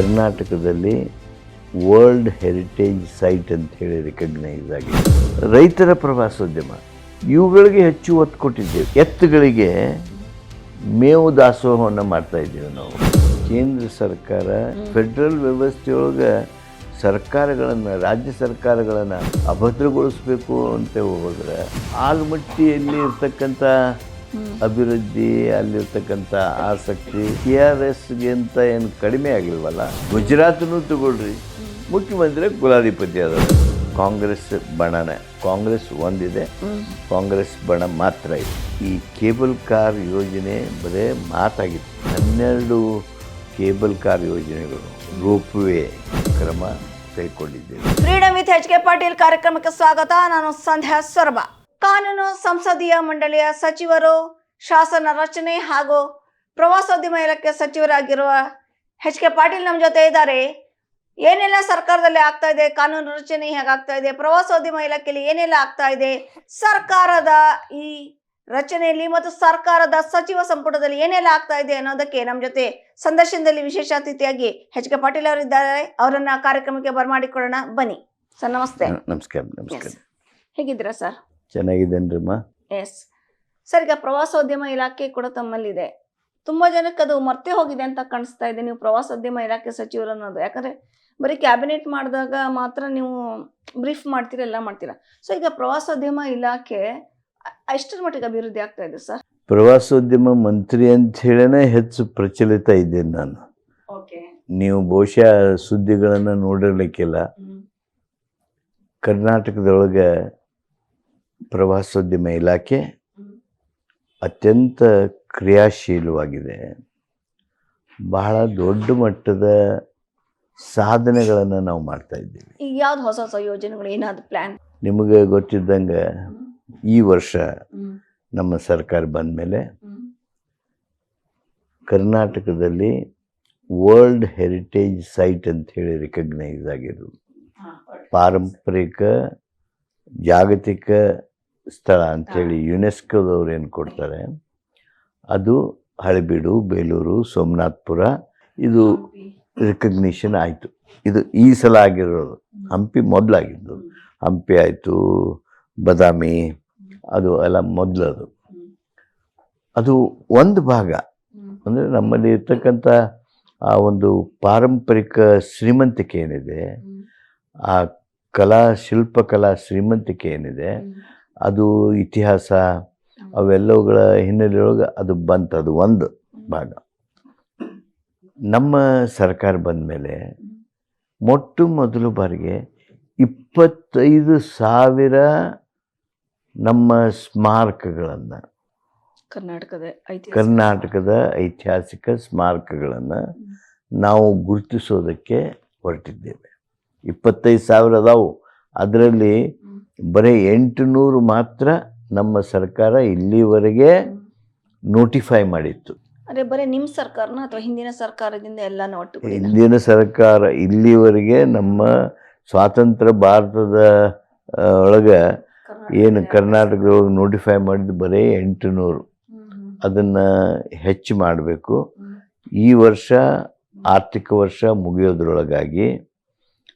ಕರ್ನಾಟಕದಲ್ಲಿ world heritage site ಅಂತ ಹೇಳಿ ರೆಕಗ್ನೈಸ್ ಆಗಿದೆ ರೈತರ ಪ್ರವಾಸೋದ್ಯಮ. ಇವುಗಳಿಗೆ ಹೆಚ್ಚು ಒತ್ತು ಕೊಟ್ಟಿದ್ದೇವೆ. ಎತ್ತುಗಳಿಗೆ ಮೇವು ದಾಸೋಹವನ್ನು ಮಾಡ್ತಾ ಇದ್ದೇವೆ ನಾವು. ಕೇಂದ್ರ ಸರ್ಕಾರ ಫೆಡರಲ್ ವ್ಯವಸ್ಥೆಯೊಳಗೆ ಸರ್ಕಾರಗಳನ್ನು, ರಾಜ್ಯ ಸರ್ಕಾರಗಳನ್ನು ಅಭದ್ರಗೊಳಿಸ್ಬೇಕು ಅಂತ ಹೋದ್ರೆ, ಆಲ್ಮಟ್ಟಿಯಲ್ಲಿ ಇರ್ತಕ್ಕಂಥ ಅಭಿವೃದ್ಧಿ ಅಲ್ಲಿರ್ತಕ್ಕಂಥ ಆಸಕ್ತಿ ಟಿ ಆರ್ ಎಸ್ಗಿಂತ ಏನು ಕಡಿಮೆ ಆಗಿಲ್ವಲ್ಲ? ಗುಜರಾತ್ನು ತಗೊಳ್ರಿ. ಮುಖ್ಯಮಂತ್ರಿ ಕುಲಾಧಿಪತಿ ಅದ ಕಾಂಗ್ರೆಸ್ ಬಣನೆ. ಕಾಂಗ್ರೆಸ್ ಒಂದಿದೆ. ಕಾಂಗ್ರೆಸ್ ಬಣ ಮಾತ್ರ ಇದೆ. ಈ ಕೇಬಲ್ ಕಾರ್ ಯೋಜನೆ ಬರೇ ಮಾತಾಗಿತ್ತು. ಹನ್ನೆರಡು ಕೇಬಲ್ ಕಾರ್ ಯೋಜನೆಗಳು ರೋಪ್ವೇ ಕ್ರಮ ಕೈಗೊಂಡಿದ್ದೇವೆ. Freedom with H K Patil ಕಾರ್ಯಕ್ರಮಕ್ಕೆ ಸ್ವಾಗತ. ನಾನು ಸಂಧ್ಯಾ ಸೊರಬ. ಕಾನೂನು ಸಂಸದೀಯ ಮಂಡಳಿಯ ಸಚಿವರು ಶಾಸನ ರಚನೆ ಹಾಗೂ ಪ್ರವಾಸೋದ್ಯಮ ಇಲಾಖೆ ಸಚಿವರಾಗಿರುವ ಎಚ್ ಕೆ ಪಾಟೀಲ್ ನಮ್ಮ ಜೊತೆ ಇದ್ದಾರೆ. ಏನೆಲ್ಲ ಸರ್ಕಾರದಲ್ಲಿ ಆಗ್ತಾ ಇದೆ ಕಾನೂನು ರಚನೆ ಹೇಗಾಗ್ತಾ ಇದೆ ಪ್ರವಾಸೋದ್ಯಮ ಇಲಾಖೆಯಲ್ಲಿ ಏನೆಲ್ಲ ಆಗ್ತಾ ಇದೆ ಸರ್ಕಾರದ ಈ ರಚನೆಯಲ್ಲಿ ಮತ್ತು ಸರ್ಕಾರದ ಸಚಿವ ಸಂಪುಟದಲ್ಲಿ ಏನೆಲ್ಲ ಆಗ್ತಾ ಇದೆ ಅನ್ನೋದಕ್ಕೆ ನಮ್ಮ ಜೊತೆ ಸಂದರ್ಶನದಲ್ಲಿ ವಿಶೇಷ ಅತಿಥಿಯಾಗಿ ಎಚ್ ಕೆ ಪಾಟೀಲ್ ಅವರಿದ್ದಾರೆ. ಅವರನ್ನ ಕಾರ್ಯಕ್ರಮಕ್ಕೆ ಬರಮಾಡಿಕೊಳ್ಳೋಣ. ಬನ್ನಿ. ಸರ್ ನಮಸ್ತೆ. ನಮಸ್ಕಾರ ನಮಸ್ಕಾರ. ಹೇಗಿದ್ದೀರಾ ಸರ್? ಚೆನ್ನಾಗಿದ್ದೇನ್ರಮ್ಮ ಎಸ್ ಸರ್ ಈಗ ಪ್ರವಾಸೋದ್ಯಮ ಇಲಾಖೆ ಕೂಡ ತಮ್ಮಲ್ಲಿದೆ. ತುಂಬಾ ಜನಕ್ಕೆ ಅದು ಮರ್ತೆ ಹೋಗಿದೆ ಅಂತ ಕಾಣಿಸ್ತಾ ಇದೆ. ನೀವು ಪ್ರವಾಸೋದ್ಯಮ ಇಲಾಖೆ ಸಚಿವರು ಅನ್ನೋದು. ಯಾಕಂದ್ರೆ ಬರೀ ಕ್ಯಾಬಿನೆಟ್ ಮಾಡಿದಾಗ ಮಾತ್ರ ನೀವು ಬ್ರೀಫ್ ಮಾಡ್ತೀರಾ ಎಲ್ಲ ಮಾಡ್ತೀರಾ? ಸೊ ಈಗ ಪ್ರವಾಸೋದ್ಯಮ ಇಲಾಖೆ ಎಷ್ಟರ ಮಟ್ಟಿಗೆ ಅಭಿವೃದ್ಧಿ ಆಗ್ತಾ ಇದೆ ಸರ್? ಪ್ರವಾಸೋದ್ಯಮ ಮಂತ್ರಿ ಅಂತ ಹೇಳೇ ಹೆಚ್ಚು ಪ್ರಚಲಿತ ಇದ್ದೇನೆ ನಾನು. ಓಕೆ ನೀವು ಬಹುಶಃ ಸುದ್ದಿಗಳನ್ನು ನೋಡಿರ್ಲಿಕ್ಕಿಲ್ಲ. ಕರ್ನಾಟಕದೊಳಗೆ ಪ್ರವಾಸೋದ್ಯಮ ಇಲಾಖೆ ಅತ್ಯಂತ ಕ್ರಿಯಾಶೀಲವಾಗಿದೆ. ಬಹಳ ದೊಡ್ಡ ಮಟ್ಟದ ಸಾಧನೆಗಳನ್ನು ನಾವು ಮಾಡ್ತಾ ಇದ್ದೀವಿ. ಈಗ ಯಾವ್ದು ಹೊಸ ಹೊಸ ಯೋಜನೆಗಳು ಏನಾದ್ರು ಪ್ಲಾನ್ ನಿಮಗೆ ಗೊತ್ತಿದ್ದಂಗೆ ಈ ವರ್ಷ ನಮ್ಮ ಸರ್ಕಾರ ಬಂದ ಮೇಲೆ ಕರ್ನಾಟಕದಲ್ಲಿ ವರ್ಲ್ಡ್ ಹೆರಿಟೇಜ್ ಸೈಟ್ ಅಂತ ಹೇಳಿ ರಿಕಗ್ನೈಸ್ ಆಗಿರೋದು. ಪಾರಂಪರಿಕ ಜಾಗತಿಕ ಸ್ಥಳ ಅಂಥೇಳಿ ಯುನೆಸ್ಕೋದವ್ರು ಏನು ಕೊಡ್ತಾರೆ? ಅದು ಹಳೆಬೀಡು ಬೇಲೂರು ಸೋಮನಾಥ್ಪುರ ಇದು ರಿಕಗ್ನಿಷನ್ ಆಯಿತು. ಇದು ಈ ಸಲ ಆಗಿರೋದು. ಹಂಪಿ ಮೊದಲಾಗಿದ್ದು. ಹಂಪಿ ಆಯಿತು ಬದಾಮಿ ಅದು ಎಲ್ಲ ಮೊದಲದು. ಅದು ಒಂದು ಭಾಗ. ಅಂದರೆ ನಮ್ಮಲ್ಲಿ ಇರ್ತಕ್ಕಂಥ ಆ ಒಂದು ಪಾರಂಪರಿಕ ಶ್ರೀಮಂತಿಕೆ ಏನಿದೆ ಆ ಕಲಾ ಶಿಲ್ಪಕಲಾ ಶ್ರೀಮಂತಿಕೆ ಏನಿದೆ ಅದು ಇತಿಹಾಸ ಅವೆಲ್ಲವುಗಳ ಹಿನ್ನೆಲೆಯೊಳಗೆ ಅದು ಬಂತು. ಅದು ಒಂದು ಭಾಗ. ನಮ್ಮ ಸರ್ಕಾರ ಬಂದ ಮೇಲೆ ಮೊಟ್ಟ ಮೊದಲು ಬಾರಿಗೆ ಇಪ್ಪತ್ತೈದು ಸಾವಿರ ನಮ್ಮ ಸ್ಮಾರಕಗಳನ್ನು ಕರ್ನಾಟಕದ ಕರ್ನಾಟಕದ ಐತಿಹಾಸಿಕ ಸ್ಮಾರಕಗಳನ್ನು ನಾವು ಗುರುತಿಸೋದಕ್ಕೆ ಹೊರಟಿದ್ದೇವೆ. ಇಪ್ಪತ್ತೈದು ಸಾವಿರ ಅದಾವು. ಅದರಲ್ಲಿ ಬರೀ ಎಂಟು ನೂರು ಮಾತ್ರ ನಮ್ಮ ಸರ್ಕಾರ ಇಲ್ಲಿವರೆಗೆ ನೋಟಿಫೈ ಮಾಡಿತ್ತು. ಅದೇ ಬರೀ ನಿಮ್ಮ ಸರ್ಕಾರನ ಅಥವಾ ಹಿಂದಿನ ಸರ್ಕಾರದಿಂದ ಎಲ್ಲ ಒಟ್ಟು ಹಿಂದಿನ ಸರ್ಕಾರ ಇಲ್ಲಿವರೆಗೆ ನಮ್ಮ ಸ್ವಾತಂತ್ರ್ಯ ಭಾರತದ ಒಳಗೆ ಏನು ಕರ್ನಾಟಕದೊಳಗೆ ನೋಟಿಫೈ ಮಾಡಿದ್ದು ಬರೀ ಎಂಟು ನೂರು ಅದನ್ನು ಹೆಚ್ಚು ಮಾಡಬೇಕು. ಈ ವರ್ಷ ಆರ್ಥಿಕ ವರ್ಷ ಮುಗಿಯೋದ್ರೊಳಗಾಗಿ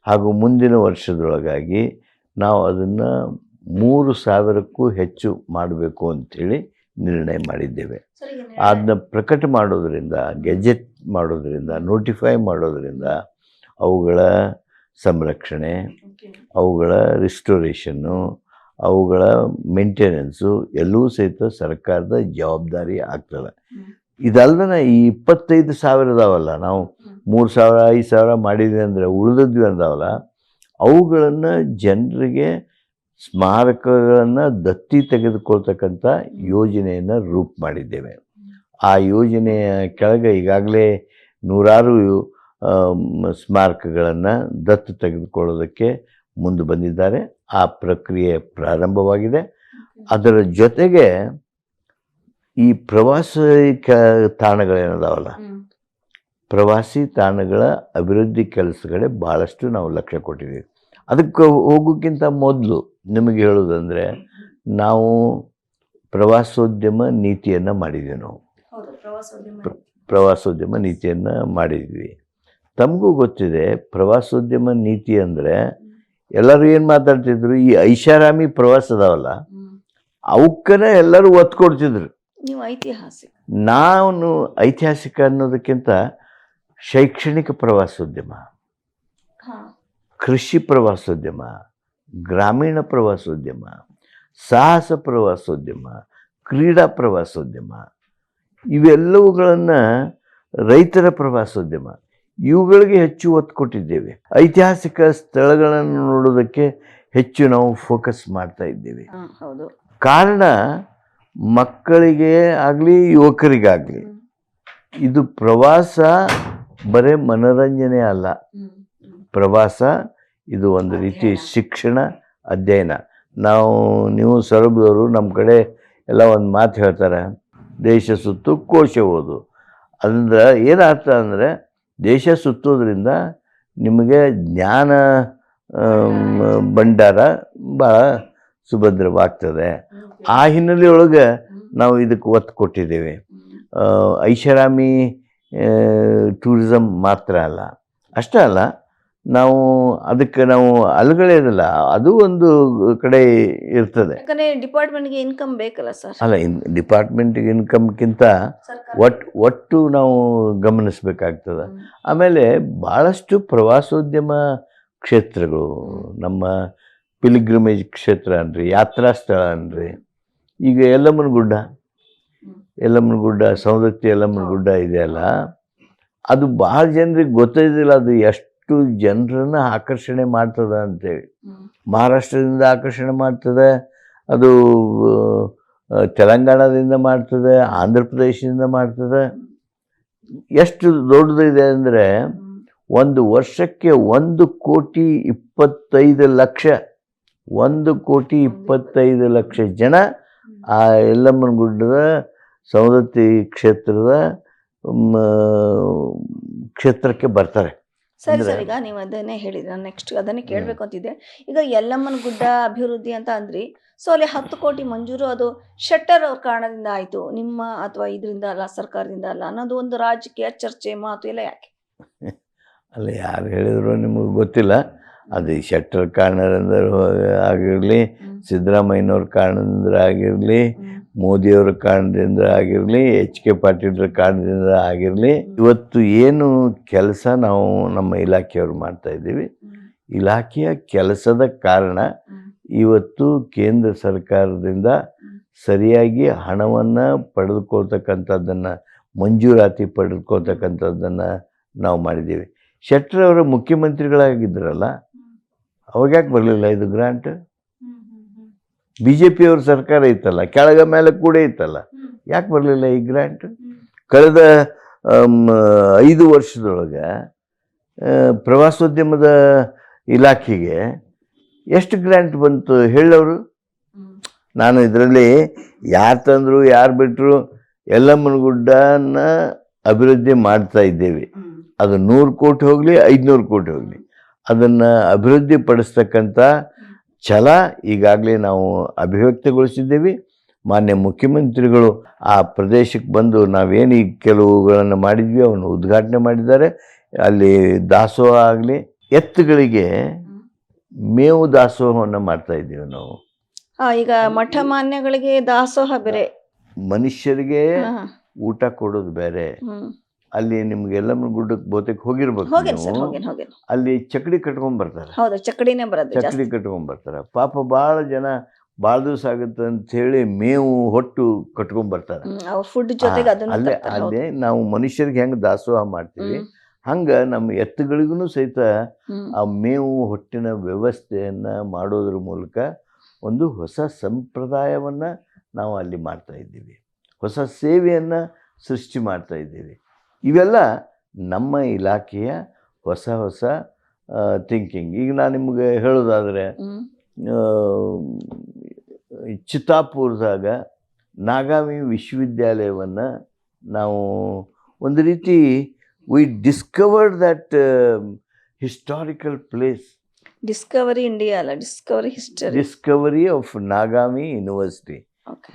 ಹಾಗೂ ಮುಂದಿನ ವರ್ಷದೊಳಗಾಗಿ ನಾವು ಅದನ್ನು ಮೂರು ಸಾವಿರಕ್ಕೂ ಹೆಚ್ಚು ಮಾಡಬೇಕು ಅಂಥೇಳಿ ನಿರ್ಣಯ ಮಾಡಿದ್ದೇವೆ. ಅದನ್ನ ಪ್ರಕಟ ಮಾಡೋದರಿಂದ ಗೆಜೆಟ್ ಮಾಡೋದರಿಂದ ನೋಟಿಫೈ ಮಾಡೋದರಿಂದ ಅವುಗಳ ಸಂರಕ್ಷಣೆ ಅವುಗಳ ರಿಸ್ಟೋರೇಷನ್ನು ಅವುಗಳ ಮೇಂಟೆನೆನ್ಸು ಎಲ್ಲವೂ ಸಹಿತ ಸರ್ಕಾರದ ಜವಾಬ್ದಾರಿ ಆಗ್ತದೆ. ಇದಲ್ದನ ಈ ಇಪ್ಪತ್ತೈದು ಸಾವಿರ ಅದಾವಲ್ಲ ನಾವು ಮೂರು ಸಾವಿರ ಐದು ಸಾವಿರ ಮಾಡಿದ್ವಿ ಅಂದರೆ ಉಳಿದದ್ವಿ ಅಂದಾವಲ್ಲ ಅವುಗಳನ್ನು ಜನರಿಗೆ ಸ್ಮಾರಕಗಳನ್ನು ದತ್ತಿ ತೆಗೆದುಕೊಳ್ತಕ್ಕಂಥ ಯೋಜನೆಯನ್ನು ರೂಪ್ ಮಾಡಿದ್ದೇವೆ. ಆ ಯೋಜನೆಯ ಕೆಳಗೆ ಈಗಾಗಲೇ ನೂರಾರು ಸ್ಮಾರಕಗಳನ್ನು ದತ್ತು ತೆಗೆದುಕೊಳ್ಳೋದಕ್ಕೆ ಮುಂದೆ ಬಂದಿದ್ದಾರೆ. ಆ ಪ್ರಕ್ರಿಯೆ ಪ್ರಾರಂಭವಾಗಿದೆ. ಅದರ ಜೊತೆಗೆ ಈ ಪ್ರವಾಸಿ ಕ ತಾಣಗಳೇನದಾವಲ್ಲ ಪ್ರವಾಸಿ ತಾಣಗಳ ಅಭಿವೃದ್ಧಿ ಕೆಲಸಗಳೇ ಭಾಳಷ್ಟು ನಾವು ಲಕ್ಷ್ಯ ಕೊಟ್ಟಿದ್ದೀವಿ. ಅದಕ್ಕೆ ಹೋಗೋಕ್ಕಿಂತ ಮೊದಲು ನಿಮಗೆ ಹೇಳೋದಂದರೆ ನಾವು ಪ್ರವಾಸೋದ್ಯಮ ನೀತಿಯನ್ನು ಮಾಡಿದ್ವಿ ನಾವು. ಪ್ರವಾಸೋದ್ಯಮ ಪ್ರವಾಸೋದ್ಯಮ ನೀತಿಯನ್ನು ಮಾಡಿದ್ವಿ. ತಮಗೂ ಗೊತ್ತಿದೆ ಪ್ರವಾಸೋದ್ಯಮ ನೀತಿ ಅಂದರೆ ಎಲ್ಲರೂ ಏನು ಮಾತಾಡ್ತಿದ್ರು ಈ ಐಷಾರಾಮಿ ಪ್ರವಾಸ ಅದಾವಲ್ಲ ಅವಕ್ಕನ ಎಲ್ಲರೂ ಒತ್ತು ಕೊಡ್ತಿದ್ರು. ನೀವು ಐತಿಹಾಸಿಕ. ನಾನು ಐತಿಹಾಸಿಕ ಅನ್ನೋದಕ್ಕಿಂತ ಶೈಕ್ಷಣಿಕ ಪ್ರವಾಸೋದ್ಯಮ. ಕೃಷಿ ಪ್ರವಾಸೋದ್ಯಮ ಗ್ರಾಮೀಣ ಪ್ರವಾಸೋದ್ಯಮ ಸಾಹಸ ಪ್ರವಾಸೋದ್ಯಮ ಕ್ರೀಡಾ ಪ್ರವಾಸೋದ್ಯಮ ಇವೆಲ್ಲವುಗಳನ್ನು ರೈತರ ಪ್ರವಾಸೋದ್ಯಮ ಇವುಗಳಿಗೆ ಹೆಚ್ಚು ಒತ್ತು ಕೊಟ್ಟಿದ್ದೇವೆ. ಐತಿಹಾಸಿಕ ಸ್ಥಳಗಳನ್ನು ನೋಡೋದಕ್ಕೆ ಹೆಚ್ಚು ನಾವು ಫೋಕಸ್ ಮಾಡ್ತಾ ಇದ್ದೇವೆ. ಕಾರಣ ಮಕ್ಕಳಿಗೆ ಆಗಲಿ ಯುವಕರಿಗಾಗಲಿ ಇದು ಪ್ರವಾಸ ಬರೇ ಮನೋರಂಜನೆ ಅಲ್ಲ. ಪ್ರವಾಸ ಇದು ಒಂದು ರೀತಿ ಶಿಕ್ಷಣ ಅಧ್ಯಯನ. ನಾವು ನೀವು ಸೊರಬದವರು ನಮ್ಮ ಕಡೆ ಎಲ್ಲ ಒಂದು ಮಾತು ಹೇಳ್ತಾರೆ. ದೇಶ ಸುತ್ತು ಕೋಶ ಓದು. ಅಂದ್ರೆ ಏನಾಗ್ತದೆ ಅರ್ಥ ಅಂದರೆ ದೇಶ ಸುತ್ತೋದ್ರಿಂದ ನಿಮಗೆ ಜ್ಞಾನ ಭಂಡಾರ ಭಾಳ ಸುಭದ್ರವಾಗ್ತದೆ. ಆ ಹಿನ್ನೆಲೆಯೊಳಗೆ ನಾವು ಇದಕ್ಕೆ ಒತ್ತು ಕೊಟ್ಟಿದ್ದೇವೆ. ಐಷಾರಾಮಿ ಟೂರಿಸಮ್ ಮಾತ್ರ ಅಲ್ಲ. ಅಷ್ಟೇ ಅಲ್ಲ ನಾವು ಅದಕ್ಕೆ ನಾವು ಅಲುಗಳೆಯೋದಿಲ್ಲ ಅದು ಒಂದು ಕಡೆ ಇರ್ತದೆ. ಯಾಕಂದ್ರೆ ಡಿಪಾರ್ಟ್ಮೆಂಟ್ಗೆ ಇನ್ಕಮ್ ಬೇಕಲ್ಲ ಸರ್? ಅಲ್ಲ ಇನ್ ಡಿಪಾರ್ಟ್ಮೆಂಟ್ಗೆ ಇನ್ಕಮ್ಗಿಂತ ಒಟ್ಟು ಒಟ್ಟು ನಾವು ಗಮನಿಸ್ಬೇಕಾಗ್ತದೆ. ಆಮೇಲೆ ಭಾಳಷ್ಟು ಪ್ರವಾಸೋದ್ಯಮ ಕ್ಷೇತ್ರಗಳು ನಮ್ಮ ಪಿಲಿಗ್ರಿಮೇಜ್ ಕ್ಷೇತ್ರ ಅನ್ರಿ ಯಾತ್ರಾ ಸ್ಥಳ ಅನ್ರಿ ಈಗ ಯಲ್ಲಮ್ಮನ ಗುಡ್ಡ ಯಲ್ಲಮ್ಮನ ಗುಡ್ಡ ಸೌದತ್ತಿ ಯಲ್ಲಮ್ಮನ ಗುಡ್ಡ ಇದೆಯಲ್ಲ ಅದು ಭಾಳ ಜನರಿಗೆ ಗೊತ್ತಿದ್ದಿಲ್ಲ ಅದು ಎಷ್ಟು ಜನರನ್ನ ಆಕರ್ಷಣೆ ಮಾಡ್ತದ ಅಂತೇಳಿ. ಮಹಾರಾಷ್ಟ್ರದಿಂದ ಆಕರ್ಷಣೆ ಮಾಡ್ತದೆ ಅದು ತೆಲಂಗಾಣದಿಂದ ಮಾಡ್ತದೆ ಆಂಧ್ರ ಪ್ರದೇಶದಿಂದ ಮಾಡ್ತದೆ. ಎಷ್ಟು ದೊಡ್ಡದಿದೆ ಅಂದರೆ ಒಂದು ವರ್ಷಕ್ಕೆ ಒಂದು ಕೋಟಿ ಇಪ್ಪತ್ತೈದು ಲಕ್ಷ ಒಂದು ಕೋಟಿ ಇಪ್ಪತ್ತೈದು ಲಕ್ಷ ಜನ ಆ ಯಲ್ಲಮ್ಮನ ಗುಡ್ಡದ ಸವದತ್ತಿ ಕ್ಷೇತ್ರದ ಕ್ಷೇತ್ರಕ್ಕೆ ಬರ್ತಾರೆ. ಸರಿ ಸರಿ ಈಗ ನೀವು ಅದನ್ನೇ ಹೇಳಿದ್ರಿ ನಾನು ನೆಕ್ಸ್ಟ್ ಅದನ್ನೇ ಕೇಳಬೇಕು ಅಂತಿದ್ದೆ. ಈಗ ಯಲ್ಲಮ್ಮನ ಗುಡ್ಡ ಅಭಿವೃದ್ಧಿ ಅಂತ ಅಂದ್ರಿ ಸೊ ಅಲ್ಲಿ ಹತ್ತು ಕೋಟಿ ಮಂಜೂರು ಅದು ಶೆಟ್ಟರ್ ಅವ್ರ ಕಾರಣದಿಂದ ಆಯ್ತು ನಿಮ್ಮ ಅಥವಾ ಇದರಿಂದ ಅಲ್ಲ ಸರ್ಕಾರದಿಂದ ಅಲ್ಲ ಅನ್ನೋದು ಒಂದು ರಾಜಕೀಯ ಚರ್ಚೆ ಮಾತು ಎಲ್ಲ ಯಾಕೆ? ಅಲ್ಲ ಯಾರು ಹೇಳಿದ್ರು ನಿಮಗೆ ಗೊತ್ತಿಲ್ಲ. ಅದು ಈ ಶೆಟ್ಟರ್ ಕಾರಣದಿಂದ ಆಗಿರಲಿ ಸಿದ್ದರಾಮಯ್ಯನವ್ರ ಕಾರಣದಿಂದ ಆಗಿರಲಿ ಮೋದಿಯವರ ಕಾರಣದಿಂದ ಆಗಿರಲಿ ಎಚ್ ಕೆ ಪಾಟೀಲ್ರ ಕಾರಣದಿಂದ ಆಗಿರಲಿ ಇವತ್ತು ಏನು ಕೆಲಸ ನಾವು ನಮ್ಮ ಇಲಾಖೆಯವರು ಮಾಡ್ತಾ ಇದ್ದೀವಿ. ಇಲಾಖೆಯ ಕೆಲಸದ ಕಾರಣ ಇವತ್ತು ಕೇಂದ್ರ ಸರ್ಕಾರದಿಂದ ಸರಿಯಾಗಿ ಹಣವನ್ನು ಪಡೆದುಕೊಳ್ತಕ್ಕಂಥದ್ದನ್ನು ಮಂಜೂರಾತಿ ಪಡೆದುಕೊಳ್ತಕ್ಕಂಥದ್ದನ್ನು ನಾವು ಮಾಡಿದ್ದೀವಿ. ಶೆಟ್ಟರ್ ಅವರು ಮುಖ್ಯಮಂತ್ರಿಗಳಾಗಿದ್ದರಲ್ಲ ಅವಾಗ ಯಾಕೆ ಬರಲಿಲ್ಲ ಇದು ಗ್ರಾಂಟ್? ಬಿ ಜೆ ಪಿಯವ್ರ ಸರ್ಕಾರ ಇತ್ತಲ್ಲ ಕೆಳಗ ಮೇಲೆ ಕೂಡ ಇತ್ತಲ್ಲ ಯಾಕೆ ಬರಲಿಲ್ಲ ಈ ಗ್ರ್ಯಾಂಟ್ ಕಳೆದ ಐದು ವರ್ಷದೊಳಗೆ ಪ್ರವಾಸೋದ್ಯಮದ ಇಲಾಖೆಗೆ ಎಷ್ಟು ಗ್ರ್ಯಾಂಟ್ ಬಂತು ಹೇಳೋರು ನಾನು ಇದರಲ್ಲಿ ಯಾರು ತಂದರು, ಯಾರು ಬಿಟ್ಟರು ಯಲ್ಲಮ್ಮನ ಗುಡ್ಡನ ಅಭಿವೃದ್ಧಿ ಮಾಡ್ತಾ ಇದ್ದೇವೆ. ಅದು ನೂರು ಕೋಟಿ ಹೋಗಲಿ, ಐದುನೂರು ಕೋಟಿ ಹೋಗಲಿ. ಅದನ್ನು ಅಭಿವೃದ್ಧಿ ಪಡಿಸ್ತಕ್ಕಂಥ ಛಲ ಈಗಾಗಲೇ ನಾವು ಅಭಿವ್ಯಕ್ತಗೊಳಿಸಿದ್ದೇವೆ. ಮಾನ್ಯ ಮುಖ್ಯಮಂತ್ರಿಗಳು ಆ ಪ್ರದೇಶಕ್ಕೆ ಬಂದು ನಾವೇನು ಈ ಕೆಲವುಗಳನ್ನು ಮಾಡಿದ್ವಿ ಅವನು ಉದ್ಘಾಟನೆ ಮಾಡಿದ್ದಾರೆ. ಅಲ್ಲಿ ದಾಸೋಹ ಆಗಲಿ ಎತ್ತುಗಳಿಗೆ ಮೇವು ದಾಸೋಹವನ್ನು ಮಾಡ್ತಾ ಇದ್ದೀವಿ ನಾವು. ಈಗ ಮಠ ಮಾನ್ಯಗಳಿಗೆ ದಾಸೋಹ ಬೇರೆ. ಮನುಷ್ಯರಿಗೆ. ಊಟ ಕೊಡೋದು ಬೇರೆ. ಅಲ್ಲಿ ನಿಮ್ಗೆ ಎಲ್ಲಮ್ಮನ ಗುಡ್ಡಕ್ಕೆ ಬಹುತೇಕ ಹೋಗಿರ್ಬೇಕು ಅಲ್ಲಿ ಚಕಡಿ ಕಟ್ಕೊಂಡ್ ಬರ್ತಾರೆ. ಚಕಡಿ ಕಟ್ಕೊಂಡ್ ಬರ್ತಾರೆ. ಪಾಪ ಬಹಳ ಜನ ಭಾಳ ದಿವಸ ಆಗುತ್ತೆ ಅಂತ ಹೇಳಿ ಮೇವು ಹೊಟ್ಟು ಕಟ್ಕೊಂಡ್ ಬರ್ತಾರೆ. ಅಲ್ಲೇ. ಅಲ್ಲೇ ನಾವು ಮನುಷ್ಯರಿಗೆ ಹೆಂಗ್ ದಾಸೋಹ ಮಾಡ್ತೀವಿ? ಹಂಗ ನಮ್ಮ ಎತ್ತುಗಳಿಗೂ ಸಹಿತ ಆ ಮೇವು ಹೊಟ್ಟಿನ ವ್ಯವಸ್ಥೆಯನ್ನ ಮಾಡೋದ್ರ ಮೂಲಕ ಒಂದು ಹೊಸ ಸಂಪ್ರದಾಯವನ್ನ ನಾವು ಅಲ್ಲಿ ಮಾಡ್ತಾ ಇದ್ದೀವಿ. ಹೊಸ ಸೇವೆಯನ್ನ ಸೃಷ್ಟಿ ಮಾಡ್ತಾ ಇದ್ದೀವಿ. ಇವೆಲ್ಲ ನಮ್ಮ ಇಲಾಖೆಯ ಹೊಸ ಹೊಸ ಥಿಂಕಿಂಗ್ ಈಗ ನಾನು ನಿಮಗೆ ಹೇಳೋದಾದರೆ ಚಿತ್ತಾಪುರದಾಗ ನಾಗಾವಿ ವಿಶ್ವವಿದ್ಯಾಲಯವನ್ನು ನಾವು ಒಂದು ರೀತಿ we discovered that historical place discovery India ಅಲ್ಲ discovery history discovery of ನಾಗಾಮಿ university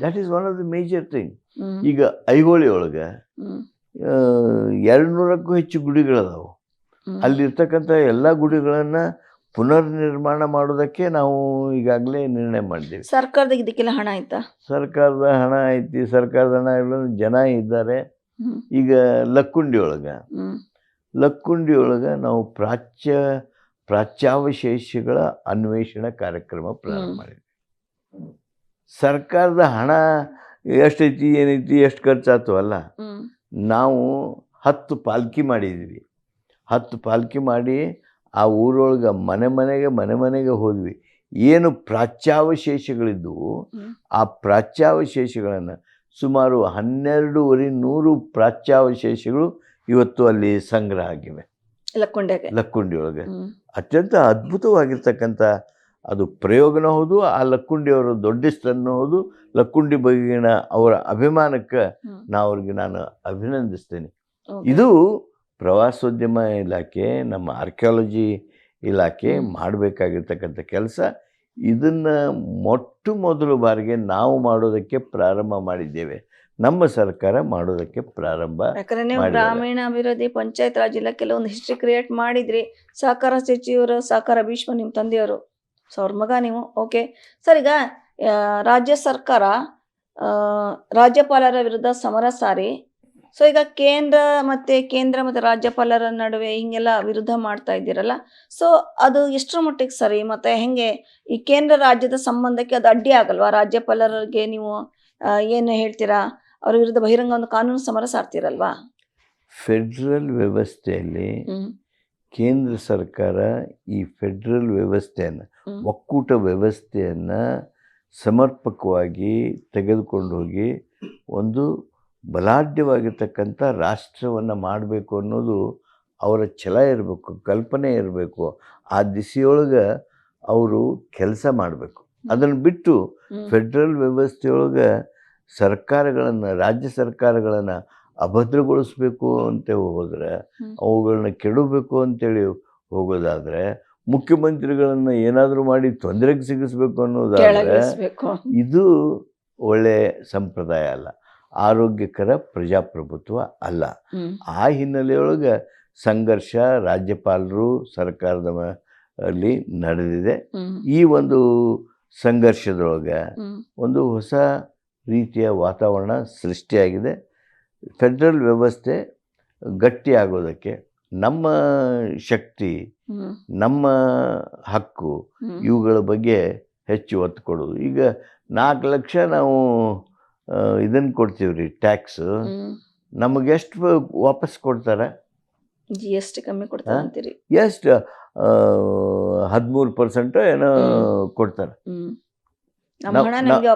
that is one of the major thing ಈಗ ಐಹೊಳಿ ಒಳಗೆ ಎರಡು ನೂರಕ್ಕೂ ಹೆಚ್ಚು ಗುಡಿಗಳದಾವು. ಅಲ್ಲಿರ್ತಕ್ಕಂಥ ಎಲ್ಲ ಗುಡಿಗಳನ್ನು ಪುನರ್ ನಿರ್ಮಾಣ ಮಾಡೋದಕ್ಕೆ ನಾವು ಈಗಾಗಲೇ ನಿರ್ಣಯ ಮಾಡಿದ್ದೀವಿ. ಸರ್ಕಾರದ ಇದಕ್ಕೆಲ್ಲ ಹಣ ಆಯ್ತಾ? ಸರ್ಕಾರದ ಹಣ ಐತಿ ಸರ್ಕಾರದ ಹಣ ಇಲ್ಲ ಜನ ಇದ್ದಾರೆ. ಈಗ ಲಕ್ಕುಂಡಿ ಒಳಗೆ ಲಕ್ಕುಂಡಿ ಒಳಗೆ ನಾವು ಪ್ರಾಚ್ಯ ಪ್ರಾಚ್ಯಾವಶೇಷಗಳ ಅನ್ವೇಷಣಾ ಕಾರ್ಯಕ್ರಮ ಪ್ರಾರಂಭ. ಮಾಡಿದ್ವಿ. ಸರ್ಕಾರದ ಹಣ ಎಷ್ಟೈತಿ ಏನೈತಿ ಎಷ್ಟು ಖರ್ಚಾಯ್ತು ಅಲ್ಲ? ನಾವು ಹತ್ತು ಪಾಲ್ಕಿ ಮಾಡಿದ್ವಿ. ಹತ್ತು ಪಾಲ್ಕಿ ಮಾಡಿ ಆ ಊರೊಳಗೆ ಮನೆ ಮನೆಗೆ ಮನೆ ಮನೆಗೆ ಹೋದ್ವಿ. ಏನು ಪ್ರಾಚ್ಯಾವಶೇಷಗಳಿದ್ದವು ಆ ಪ್ರಾಚ್ಯಾವಶೇಷಗಳನ್ನು ಸುಮಾರು ಹನ್ನೆರಡೂವರೆ ನೂರು ಪ್ರಾಚ್ಯಾವಶೇಷಗಳು ಇವತ್ತು ಅಲ್ಲಿ ಸಂಗ್ರಹ ಆಗಿವೆ. ಲಕ್ಕುಂಡಿ ಒಳಗೆ ಅತ್ಯಂತ ಅದ್ಭುತವಾಗಿರ್ತಕ್ಕಂಥ ಅದು ಪ್ರಯೋಗನೂ ಹೌದು ಆ ಲಕ್ಕುಂಡಿಯವರ ದೊಡ್ಡಷ್ಟನ್ನು ಹೌದು. ಲಕ್ಕುಂಡಿ ಬಗೆಗಿನ ಅವರ ಅಭಿಮಾನಕ್ಕೆ ನಾವು ನಾ ಅವ್ರಿಗೆ ನಾನು ಅಭಿನಂದಿಸ್ತೇನೆ. ಇದು ಪ್ರವಾಸೋದ್ಯಮ ಇಲಾಖೆ ನಮ್ಮ ಆರ್ಕಿಯಾಲಜಿ ಇಲಾಖೆ. ಮಾಡಬೇಕಾಗಿರ್ತಕ್ಕಂಥ ಕೆಲಸ. ಇದನ್ನು ಮೊಟ್ಟ ಮೊದಲು ಬಾರಿಗೆ ನಾವು ಮಾಡೋದಕ್ಕೆ ಪ್ರಾರಂಭ ಮಾಡಿದ್ದೇವೆ. ನಮ್ಮ ಸರ್ಕಾರ ಮಾಡೋದಕ್ಕೆ ಪ್ರಾರಂಭ ಯಾಕಂದ್ರೆ ನೀವು ಮಾಡಿದ್ದಾರೆ. ಗ್ರಾಮೀಣ ಅಭಿವೃದ್ಧಿ ಪಂಚಾಯತ್ ರಾಜ್ ಇಲಾಖೆ ಕೆಲವೊಂದು ಹಿಸ್ಟ್ರಿ ಕ್ರಿಯೇಟ್ ಮಾಡಿದ್ರಿ. ಸಹಕಾರ ಸಚಿವರು ಸಹಕಾರ ಭೀಷ್ಮ ನಿಮ್ಮ ತಂದೆಯವರು. ಸೊ ಅವ್ರ ಮಗ ನೀವು. ಓಕೆ ಸರ್ ಈಗ ರಾಜ್ಯ ಸರ್ಕಾರ ರಾಜ್ಯಪಾಲರ ವಿರುದ್ಧ ಸಮರ ಸಾರಿ. ಸೊ ಈಗ ಕೇಂದ್ರ ಮತ್ತೆ ಕೇಂದ್ರ ಮತ್ತೆ ರಾಜ್ಯಪಾಲರ ನಡುವೆ ಹಿಂಗೆಲ್ಲ ವಿರುದ್ಧ ಮಾಡ್ತಾ ಇದ್ದೀರಲ್ಲ. ಸೊ ಅದು ಎಷ್ಟರ ಮಟ್ಟಿಗೆ ಸರಿ? ಮತ್ತೆ ಹೆಂಗೆ? ಈ ಕೇಂದ್ರ ರಾಜ್ಯದ ಸಂಬಂಧಕ್ಕೆ ಅದು ಅಡ್ಡಿ ಆಗಲ್ವಾ? ರಾಜ್ಯಪಾಲರಿಗೆ ನೀವು ಏನು ಹೇಳ್ತೀರಾ? ಅವ್ರ ವಿರುದ್ಧ ಬಹಿರಂಗ ಒಂದು ಕಾನೂನು ಸಮರ ಸಾರ್ತೀರಲ್ವಾ? ಫೆಡರಲ್ ವ್ಯವಸ್ಥೆಯಲ್ಲಿ ಕೇಂದ್ರ ಸರ್ಕಾರ ಈ ಫೆಡ್ರಲ್ ವ್ಯವಸ್ಥೆಯನ್ನು. ಒಕ್ಕೂಟ ವ್ಯವಸ್ಥೆಯನ್ನು ಸಮರ್ಪಕವಾಗಿ ತೆಗೆದುಕೊಂಡು ಹೋಗಿ ಒಂದು ಬಲಾಢ್ಯವಾಗಿರ್ತಕ್ಕಂಥ ರಾಷ್ಟ್ರವನ್ನು ಮಾಡಬೇಕು ಅನ್ನೋದು ಅವರ ಛಲ ಇರಬೇಕು ಕಲ್ಪನೆ ಇರಬೇಕು ಆ ದಿಸೆಯೊಳಗೆ ಅವರು ಕೆಲಸ ಮಾಡಬೇಕು ಅದನ್ನು ಬಿಟ್ಟು. ಫೆಡ್ರಲ್ ವ್ಯವಸ್ಥೆಯೊಳಗೆ ಸರ್ಕಾರಗಳನ್ನು ರಾಜ್ಯ ಸರ್ಕಾರಗಳನ್ನು ಅಭದ್ರಗೊಳಿಸ್ಬೇಕು ಅಂತ ಹೋದರೆ. ಅವುಗಳನ್ನ ಕೆಡಬೇಕು ಅಂತೇಳಿ ಹೋಗೋದಾದರೆ ಮುಖ್ಯಮಂತ್ರಿಗಳನ್ನು ಏನಾದರೂ ಮಾಡಿ ತೊಂದರೆಗೆ ಸಿಗಿಸ್ಬೇಕು ಅನ್ನೋದಾದರೆ ಇದು ಒಳ್ಳೆ ಸಂಪ್ರದಾಯ ಅಲ್ಲ. ಆರೋಗ್ಯಕರ ಪ್ರಜಾಪ್ರಭುತ್ವ ಅಲ್ಲ. ಆ ಹಿನ್ನೆಲೆಯೊಳಗೆ ಸಂಘರ್ಷ ರಾಜ್ಯಪಾಲರು ಸರ್ಕಾರದ ಅಲ್ಲಿ ನಡೆದಿದೆ. ಈ ಒಂದು ಸಂಘರ್ಷದೊಳಗೆ ಒಂದು ಹೊಸ ರೀತಿಯ ವಾತಾವರಣ ಸೃಷ್ಟಿಯಾಗಿದೆ. ಫೆಡ್ರಲ್ ವ್ಯವಸ್ಥೆ ಗಟ್ಟಿಯಾಗೋದಕ್ಕೆ ನಮ್ಮ ಶಕ್ತಿ ನಮ್ಮ ಹಕ್ಕು ಇವುಗಳ ಬಗ್ಗೆ ಹೆಚ್ಚು ಒತ್ತು ಕೊಡೋದು ಈಗ ನಾಲ್ಕು ಲಕ್ಷ ನಾವು ಇದನ್ನು ಕೊಡ್ತೀವಿ ರೀ ಟ್ಯಾಕ್ಸ್ ನಮಗೆಷ್ಟು ನಮಗೆ ಎಷ್ಟು ವಾಪಸ್ ಕೊಡ್ತಾರೆ? ಜಿ ಎಸ್ ಟಿ ಕಮ್ಮಿ ಕೊಡ್ತಾರೆ? ಅಂತೀರಿ? ಎಷ್ಟು? ಹದಿಮೂರು ಪರ್ಸೆಂಟ್ ಏನೋ. ಕೊಡ್ತಾರೆ.